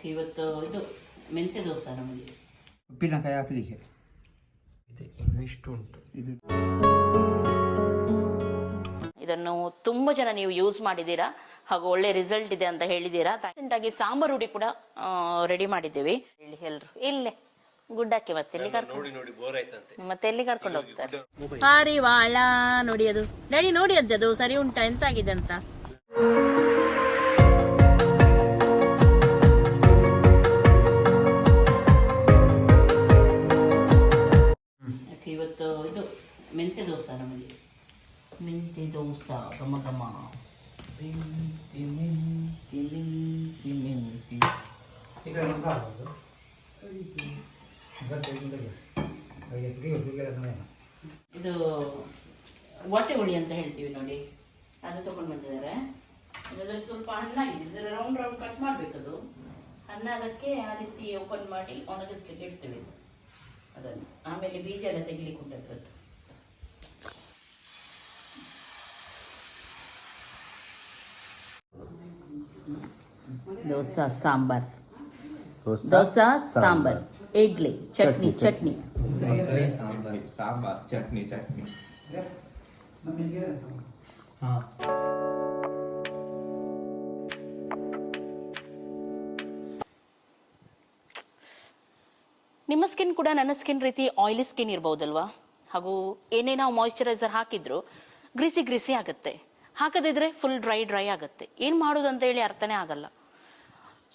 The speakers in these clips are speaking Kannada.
ಯಾಕೆ ಇವತ್ತು ಇದು ಮೆಂತ್ಯ ದೋಸೆ ನಮಗೆ ಉಪ್ಪಿನಕಾಯಿ ಹಾಕಲಿಕ್ಕೆ ಇದೆ ಇನ್ನು ಇಷ್ಟು ಉಂಟು. ಇದು ಇದನ್ನು ತುಂಬ ಜನ ನೀವು ಯೂಸ್ ಮಾಡಿದ್ದೀರಾ? ಹಾಗೂ ಒಳ್ಳೆ ರಿಸಲ್ಟ್ ಇದೆ ಅಂತ ಹೇಳಿದ್ದೀರಾ? ಆಗಿ ಸಾಂಬಾರು ಹುಡಿ ಕೂಡ ರೆಡಿ ಮಾಡಿದ್ದೀವಿ. ಹೇಳಿ ಎಲ್ರು ಇಲ್ಲೇ ಗುಡ್ಡಕ್ಕೆ ಮತ್ತೆ ಎಲ್ಲಿ ಕರ್ಕೊಂಡು ನೋಡಿ ನೋಡಿ ಬೋರ್ ಆಯ್ತಂತೆ. ಮತ್ತೆ ಎಲ್ಲಿ ಕರ್ಕೊಂಡು ಹೋಗ್ತಾರೆ? ಪಾರಿವಾಳ ನೋಡಿ ಅದು. ಡ್ಯಾಡಿ ನೋಡಿ ಅದ್ದು ಅದು ಸರಿ ಉಂಟಾ ಎಂತ ಆಗಿದೆ ಅಂತ? ಮೆಂತ್ಯ ದೋಸೆ ನಮಗೆ. ಮೆಂತ್ಯ ದೋಸೆ ಘಮ ಘಮ. ಮೆಂತಿ ಮೆಂತ್ಯ ಮೆಂತ್ಯ ಮೆಂತ್ಯ ಈಗ. ಇದು. ವಾಟೆ ಹುಳಿ ಅಂತ ಹೇಳ್ತೀವಿ ನೋಡಿ. ಅದು ತಗೊಂಡು ಬಂದಿದ್ದಾರೆ. ಅದರಲ್ಲಿ ಸ್ವಲ್ಪ ಹಣ್ಣಾಗಿದೆ ಇದರ ರೌಂಡ್ ರೌಂಡ್ ಕಟ್ ಮಾಡಬೇಕದು ಹಣ್ಣಾದಕ್ಕೆ ಆ ರೀತಿ ಓಪನ್ ಮಾಡಿ ಒಣಗಿಸ್ಲಿಕ್ಕೆ ಇಡ್ತೇವೆ. ಅದನ್ನು. ಆಮೇಲೆ ಬೀಜ ಎಲ್ಲ ತೆಗಿಲಿಕ್ಕೆ ಉಂಟು ಅದ್ರದ್ದು. ದೋಸಾ ಸಾಂಬಾರ್. ದೋಸಾ ಸಾಂಬಾರ್. ಇಡ್ಲಿ ಚಟ್ನಿ ಚಟ್ನಿ ಸಾಂಬಾರ್ ಸಾಂಬಾರ್ ಚಟ್ನಿ ಚಟ್ನಿ. ನಿಮ್ಮ ಸ್ಕಿನ್ ಕೂಡ ನನ್ನ ಸ್ಕಿನ್ ರೀತಿ ಆಯಿಲಿ ಸ್ಕಿನ್ ಇರ್ಬೋದಲ್ವಾ? ಹಾಗೂ ಏನೇ ನಾವು ಮಾಯಿಶ್ಚರೈಸರ್ ಹಾಕಿದ್ರು, ಗ್ರೀಸಿ ಗ್ರೀಸಿ ಆಗುತ್ತೆ. ಹಾಕದಿದ್ರೆ ಫುಲ್ ಡ್ರೈ ಡ್ರೈ ಆಗುತ್ತೆ. ಏನು ಮಾಡೋದು ಅಂತ ಹೇಳಿ ಅರ್ಥನೇ ಆಗಲ್ಲ.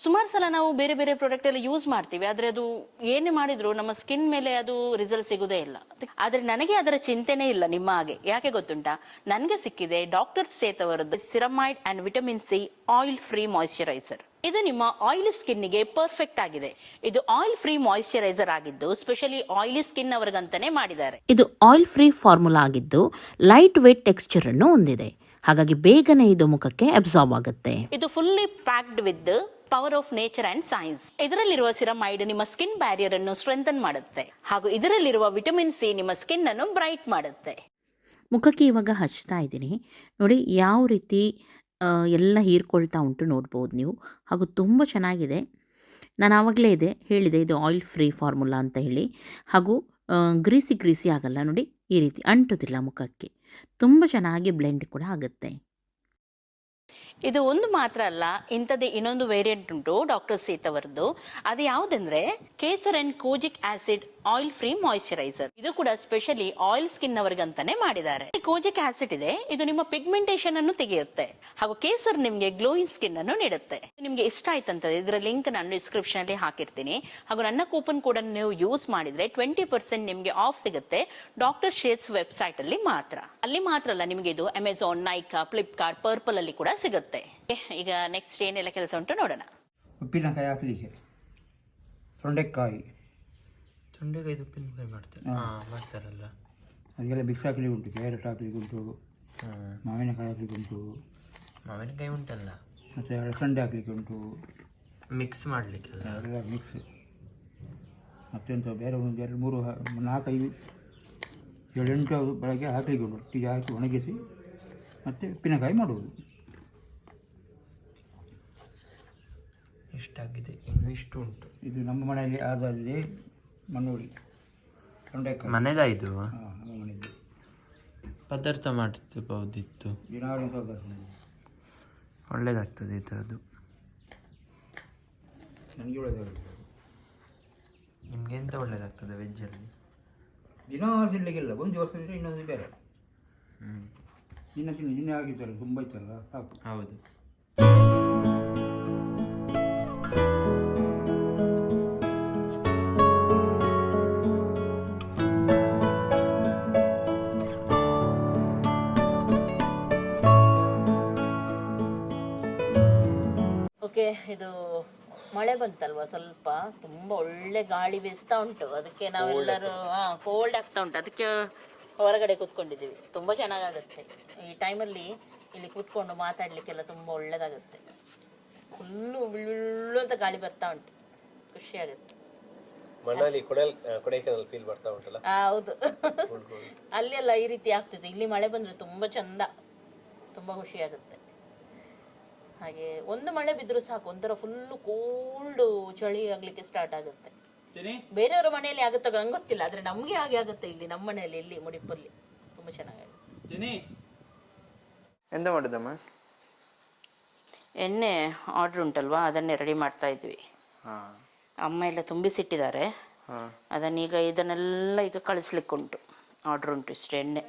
ಸುಮಾರು ಸಲ ನಾವು ಬೇರೆ ಬೇರೆ ಪ್ರಾಡಕ್ಟ್ ಎಲ್ಲ ಯೂಸ್ ಮಾಡ್ತೀವಿ, ಆದ್ರೆ ಅದು ಏನೇ ಮಾಡಿದ್ರು ನಮ್ಮ ಸ್ಕಿನ್ ಮೇಲೆ ಅದು ರಿಸಲ್ಟ್ ಸಿಗುದೇ ಇಲ್ಲ. ಆದ್ರೆ ನನಗೆ ಅದರ ಚಿಂತೆನೇ ಇಲ್ಲ ನಿಮ್ಮ ಹಾಗೆ. ಯಾಕೆ ಗೊತ್ತುಂಟಾ? ನನಗೆ ಸಿಕ್ಕಿದೆ ಡಾಕ್ಟರ್ ಸೇತ್ ಅವರದ್ದು ceramide and vitamin C oil free moisturiser ಇದು ನಿಮ್ಮ ಆಯಿಲ್ ಸ್ಕಿನ್ನಿಗೆ ಪರ್ಫೆಕ್ಟ್ ಆಗಿದೆ. ಇದು ಆಯಿಲ್ ಫ್ರೀ ಮಾಯಿಶ್ಚರೈಸರ್ ಆಗಿದ್ದು ಸ್ಪೆಷಲಿ ಆಯಿಲಿ ಸ್ಕಿನ್ ಅವರಿಗಂತಾನೆ ಮಾಡಿದ್ದಾರೆ. ಇದು ಆಯಿಲ್ ಫ್ರೀ ಫಾರ್ಮುಲಾ ಆಗಿದ್ದು ಲೈಟ್ ವೇಟ್ ಟೆಕ್ಸ್ಚರ್ ಅನ್ನು ಹೊಂದಿದೆ. ಹಾಗಾಗಿ ಬೇಗನೆ ಇದು ಮುಖಕ್ಕೆ ಅಬ್ಸಾರ್ಬ್ ಆಗುತ್ತೆ. ಇದು fully packed with power of nature and science ಇದರಲ್ಲಿರುವ ಸಿರಮೈಡ್ ನಿಮ್ಮ ಸ್ಕಿನ್ ಬ್ಯಾರಿಯರ್ ಅನ್ನು ಸ್ಟ್ರೆಂಥನ್ ಮಾಡುತ್ತೆ. ಹಾಗೂ ಇದರಲ್ಲಿರುವ ವಿಟಮಿನ್ ಸಿ ನಿಮ್ಮ ಸ್ಕಿನ್ ಅನ್ನು ಬ್ರೈಟ್ ಮಾಡುತ್ತೆ. ಮುಖಕ್ಕೆ ಇವಾಗ ಹಚ್ತಾ ಇದ್ದೀನಿ. ನೋಡಿ ಯಾವ ರೀತಿ ಎಲ್ಲ ಹೀರ್ಕೊಳ್ತಾ ಉಂಟು ನೋಡ್ಬೋದು ನೀವು. ಹಾಗೂ ತುಂಬ ಚೆನ್ನಾಗಿದೆ. ನಾನು ಆವಾಗಲೇ ಇದೆ, ಹೇಳಿದೆ, ಇದು ಆಯಿಲ್ ಫ್ರೀ ಫಾರ್ಮುಲಾ ಅಂತ ಹೇಳಿ. ಹಾಗೂ ಗ್ರೀಸಿ ಗ್ರೀಸಿ ಆಗಲ್ಲ ನೋಡಿ, ಈ ರೀತಿ ಅಂಟೋದಿಲ್ಲ ಮುಖಕ್ಕೆ. ತುಂಬ ಚೆನ್ನಾಗಿ ಬ್ಲೆಂಡ್ ಕೂಡ ಆಗುತ್ತೆ. ಇದು ಒಂದು ಮಾತ್ರ ಅಲ್ಲ, ಇಂಥದ್ದೇ ಇನ್ನೊಂದು ವೇರಿಯಂಟ್ ಉಂಟು ಡಾಕ್ಟರ್ ಸೀತ್ ಅವರದ್ದು ಅದು ಯಾವುದಂದ್ರೆ, kesar and kojic acid oil free moisturiser ಇದು ಕೂಡ ಸ್ಪೆಷಲಿ ಆಯಿಲ್ ಸ್ಕಿನ್ ಅವರಿಗಂತಾನೆ ಮಾಡಿದ್ದಾರೆ ಕೋಜಿಕ್ ಆಸಿಡ್ ಇದೆ, ಇದು ನಿಮ್ಮ ಪಿಗ್ಮೆಂಟೇಶನ್ ಅನ್ನು ತೆಗೆಯುತ್ತೆ. ಹಾಗೂ ಕೇಸರ್ ನಿಮಗೆ ಗ್ಲೋಯಿಂಗ್ ಸ್ಕಿನ್ ಅನ್ನು ನೀಡುತ್ತೆ. ನಿಮಗೆ ಇಷ್ಟ ಆಯ್ತಂತ, ಇದರ ಲಿಂಕ್ ನಾನು ಡಿಸ್ಕ್ರಿಪ್ಷನ್ ಅಲ್ಲಿ ಹಾಕಿರ್ತೀನಿ. ಹಾಗೂ ನನ್ನ ಕೂಪನ್ ಕೂಡ ನೀವು ಯೂಸ್ ಮಾಡಿದ್ರೆ ಟ್ವೆಂಟಿ ಪರ್ಸೆಂಟ್ ನಿಮಗೆ ಆಫ್ ಸಿಗುತ್ತೆ ಡಾಕ್ಟರ್ ಶೇಟ್ಸ್ ವೆಬ್ಸೈಟ್ ಅಲ್ಲಿ ಮಾತ್ರ. ಅಲ್ಲಿ ಮಾತ್ರ ಅಲ್ಲ, ನಿಮಗೆ ಇದು ಅಮೆಝಾನ್ ನೈಕಾ ಫ್ಲಿಪ್ಕಾರ್ಟ್ ಪರ್ಪಲ್ ಅಲ್ಲಿ ಕೂಡ ಸಿಗುತ್ತೆ. ಈಗ ನೆಕ್ಸ್ಟ್ ಏನೆಲ್ಲ ಕೆಲಸ ಉಂಟು ನೋಡೋಣ. ಉಪ್ಪಿನಕಾಯಿ ಹಾಕಲಿಕ್ಕೆ. ತೊಂಡೆಕಾಯಿ. ತೊಂಡೆಕಾಯಿ ಉಪ್ಪಿನಕಾಯಿ ಮಾಡ್ತಾರೆ. ಹಾ. ಮಾಡ್ತಾರಲ್ಲ. ಅದಕ್ಕೆಲ್ಲ ಮಿಕ್ಸ್ ಹಾಕ್ಲಿಕ್ಕೆ ಉಂಟು ಕ್ಯಾರೆಟ್ ಹಾಕ್ಲಿಕ್ಕೆ ಉಂಟು ಮಾವಿನಕಾಯಿ ಹಾಕ್ಲಿಕ್ಕೆ ಉಂಟು. ಮಾವಿನಕಾಯಿ ಉಂಟಲ್ಲ. ಮತ್ತು ಅಲಸಂಡೆ ಹಾಕ್ಲಿಕ್ಕೆ ಉಂಟು. ಮಿಕ್ಸ್ ಮಾಡ್ಲಿಕ್ಕೆಲ್ಲ. ಎಲ್ಲ ಮಿಕ್ಸ್ ಮತ್ತೆಂತ ಬೇರೆ ಒಂದು ಎರಡು ಮೂರು ನಾಲ್ಕೈದು ಏಳೆಂಟು ಬೆಳಗ್ಗೆ ಹಾಕಲಿಕ್ಕೆ ಉಂಟು. ಒಟ್ಟಿಗೆ ಹಾಕಿ ಒಣಗಿಸಿ ಮತ್ತು ಉಪ್ಪಿನಕಾಯಿ ಮಾಡುವುದು. ಇಷ್ಟಾಗಿದೆ ಇನ್ನು ಇಷ್ಟು ಉಂಟು ಇದು ನಮ್ಮ ಮನೆಯಲ್ಲಿ ಆಗಿದೆ ಮಣ್ಣುಡಿ ತೊಂಡೆಕಾಯಿ. ಮನೆದ ಇದು? ಹಾಂ ನಮ್ಮ ಮನೆಯಲ್ಲಿ ಪದಾರ್ಥ ಮಾಡ್ತಿರ್ಬೋದಿತ್ತು ದಿನಾಲು ಸ್ವಲ್ಪ ಒಳ್ಳೇದಾಗ್ತದೆ ಈ ಥರದ್ದು. ನನಗೆ ಒಳ್ಳೆಯದಾಗುತ್ತೆ ನಿಮ್ಗೆ ಎಂತ ಒಳ್ಳೇದಾಗ್ತದೆ ವೆಜ್ಜಲ್ಲಿ ದಿನ ತಿನ್ನಲಿಕ್ಕಿಲ್ಲ ಒಂದು ದಿವಸ ತಿಂದರೆ ಇನ್ನೊಂದು ಬೇರೆ. ಹ್ಞೂ ದಿನ ತಿನ್ನ ದಿನ ಆಗಿತ್ತಲ್ಲ ತುಂಬ ಇತ್ತಲ್ಲ ಸಾಕು. ಹೌದು. ಓಕೆ ಇದು ಮಳೆ ಬಂತಲ್ವಾ ಸ್ವಲ್ಪ? ತುಂಬಾ ಒಳ್ಳೆ ಗಾಳಿ ಬೀಸ್ತಾ ಉಂಟು. ಅದಕ್ಕೆ ನಾವೆಲ್ಲರೂ ಹಾ ಕೋಲ್ಡ್ ಆಗ್ತಾ ಉಂಟು. ಅದಕ್ಕೆ ಹೊರಗಡೆ ಕೂತ್ಕೊಂಡಿದ್ದೀವಿ. ತುಂಬಾ ಚೆನ್ನಾಗಾಗುತ್ತೆ. ಈ ಟೈಮಲ್ಲಿ ಇಲ್ಲಿ ಕೂತ್ಕೊಂಡು ಮಾತಾಡ್ಲಿಕ್ಕೆಲ್ಲ ತುಂಬಾ ಒಳ್ಳೇದಾಗುತ್ತೆ. ಫುಲ್ಲು ಉಳ್ಳು ಅಂತ ಗಾಳಿ ಬರ್ತಾ ಉಂಟು. ಖುಷಿ ಆಗುತ್ತೆ. ಮನಾಲಿ ಕೊಡಲ್ ಕೊಡೈಕೆನಲ್ ಫೀಲ್ ಬರ್ತಾ ಉಂಟಲ್ಲ? ಆ, ಹೌದು. ಅಲ್ಲಿ ಎಲ್ಲ ಈ ರೀತಿ ಆಗ್ತಿದೆ. ಇಲ್ಲಿ ಮಳೆ ಬಂದ್ರೆ ತುಂಬಾ ಚಂದ ತುಂಬಾ ಖುಷಿ ಆಗುತ್ತೆ. ಹಾಗೆ ಒಂದು ಮಳೆ ಬಿದ್ರು ಸಾಕು ಒಂಥರ ಫುಲ್ಲು ಕೋಲ್ಡ್ ಚಳಿ ಆಗ್ಲಿಕ್ಕೆ ಸ್ಟಾರ್ಟ್ ಆಗುತ್ತೆ. ಬೇರೆಯವರ ಮನೆಯಲ್ಲಿ ಆಗುತ್ತ ನಂಗೆ ಗೊತ್ತಿಲ್ಲ ಆದ್ರೆ ನಮ್ಗೆ ಹಾಗೆ ಆಗುತ್ತೆ ಇಲ್ಲಿ ನಮ್ಮ ಮನೆಯಲ್ಲಿ ಇಲ್ಲಿ ಮುಡಿಪಲ್ಲಿ. ತುಂಬಾ ಚೆನ್ನಾಗಿ ಎಂತ ಮಾಡಿದಮ್ಮ ಎಣ್ಣೆ ಆರ್ಡರ್ ಉಂಟಲ್ವಾ? ಅದನ್ನೇ ರೆಡಿ ಮಾಡ್ತಾ ಇದ್ವಿ. ಅಮ್ಮ ಎಲ್ಲ ತುಂಬಿಸಿಟ್ಟಿದ್ದಾರೆ. ಅದನ್ನೀಗ ಇದನ್ನೆಲ್ಲ ಈಗ ಕಳಿಸ್ಲಿಕ್ಕುಂಟು. ಆರ್ಡರ್ ಉಂಟು ಇಷ್ಟು ಎಣ್ಣೆ.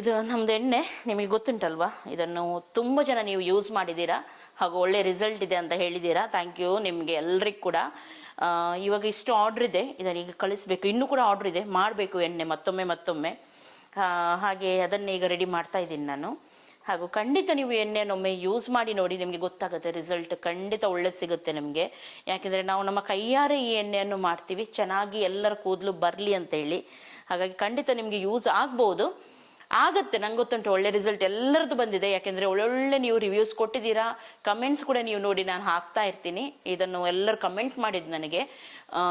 ಇದು ನಮ್ದು ಎಣ್ಣೆ ನಿಮಗೆ ಗೊತ್ತುಂಟಲ್ವಾ? ಇದನ್ನು ತುಂಬ ಜನ ನೀವು ಯೂಸ್ ಮಾಡಿದ್ದೀರಾ? ಹಾಗೂ ಒಳ್ಳೆ ರಿಸಲ್ಟ್ ಇದೆ ಅಂತ ಹೇಳಿದ್ದೀರಾ? ಥ್ಯಾಂಕ್ ಯು ನಿಮಗೆ ಎಲ್ರಿಗೂ ಕೂಡ. ಇವಾಗ ಇಷ್ಟು ಆರ್ಡ್ರ್ ಇದೆ. ಇದನ್ನೀಗ ಕಳಿಸ್ಬೇಕು. ಇನ್ನೂ ಕೂಡ ಆರ್ಡ್ರ್ ಇದೆ. ಮಾಡಬೇಕು ಎಣ್ಣೆ ಮತ್ತೊಮ್ಮೆ ಮತ್ತೊಮ್ಮೆ. ಹಾಗೆ ಅದನ್ನೇ ಈಗ ರೆಡಿ ಮಾಡ್ತಾ ಇದ್ದೀನಿ ನಾನು. ಹಾಗೂ ಖಂಡಿತ ನೀವು ಎಣ್ಣೆನೊಮ್ಮೆ ಯೂಸ್ ಮಾಡಿ ನೋಡಿ ನಿಮಗೆ ಗೊತ್ತಾಗುತ್ತೆ ರಿಸಲ್ಟ್ ಖಂಡಿತ ಒಳ್ಳೆ ಸಿಗುತ್ತೆ ನಿಮಗೆ. ಯಾಕೆಂದರೆ ನಾವು ನಮ್ಮ ಕೈಯಾರೆ ಈ ಎಣ್ಣೆಯನ್ನು ಮಾಡ್ತೀವಿ, ಚೆನ್ನಾಗಿ ಎಲ್ಲರ ಕೂದಲು ಬರಲಿ ಅಂತ ಹೇಳಿ. ಹಾಗಾಗಿ ಖಂಡಿತ ನಿಮಗೆ ಯೂಸ್ ಆಗ್ಬೋದು. ಆಗುತ್ತೆ, ನಂಗೆ ಗೊತ್ತುಂಟು, ಒಳ್ಳೆ ರಿಸಲ್ಟ್ ಎಲ್ಲರದ್ದು ಬಂದಿದೆ. ಯಾಕೆಂದರೆ ಒಳ್ಳೊಳ್ಳೆ ನೀವು ರಿವ್ಯೂಸ್ ಕೊಟ್ಟಿದ್ದೀರಾ ಕಮೆಂಟ್ಸ್ ಕೂಡ ನೀವು ನೋಡಿ ನಾನು ಹಾಕ್ತಾ ಇರ್ತೀನಿ. ಇದನ್ನು ಎಲ್ಲರೂ ಕಮೆಂಟ್ ಮಾಡಿದ್ದು ನನಗೆ.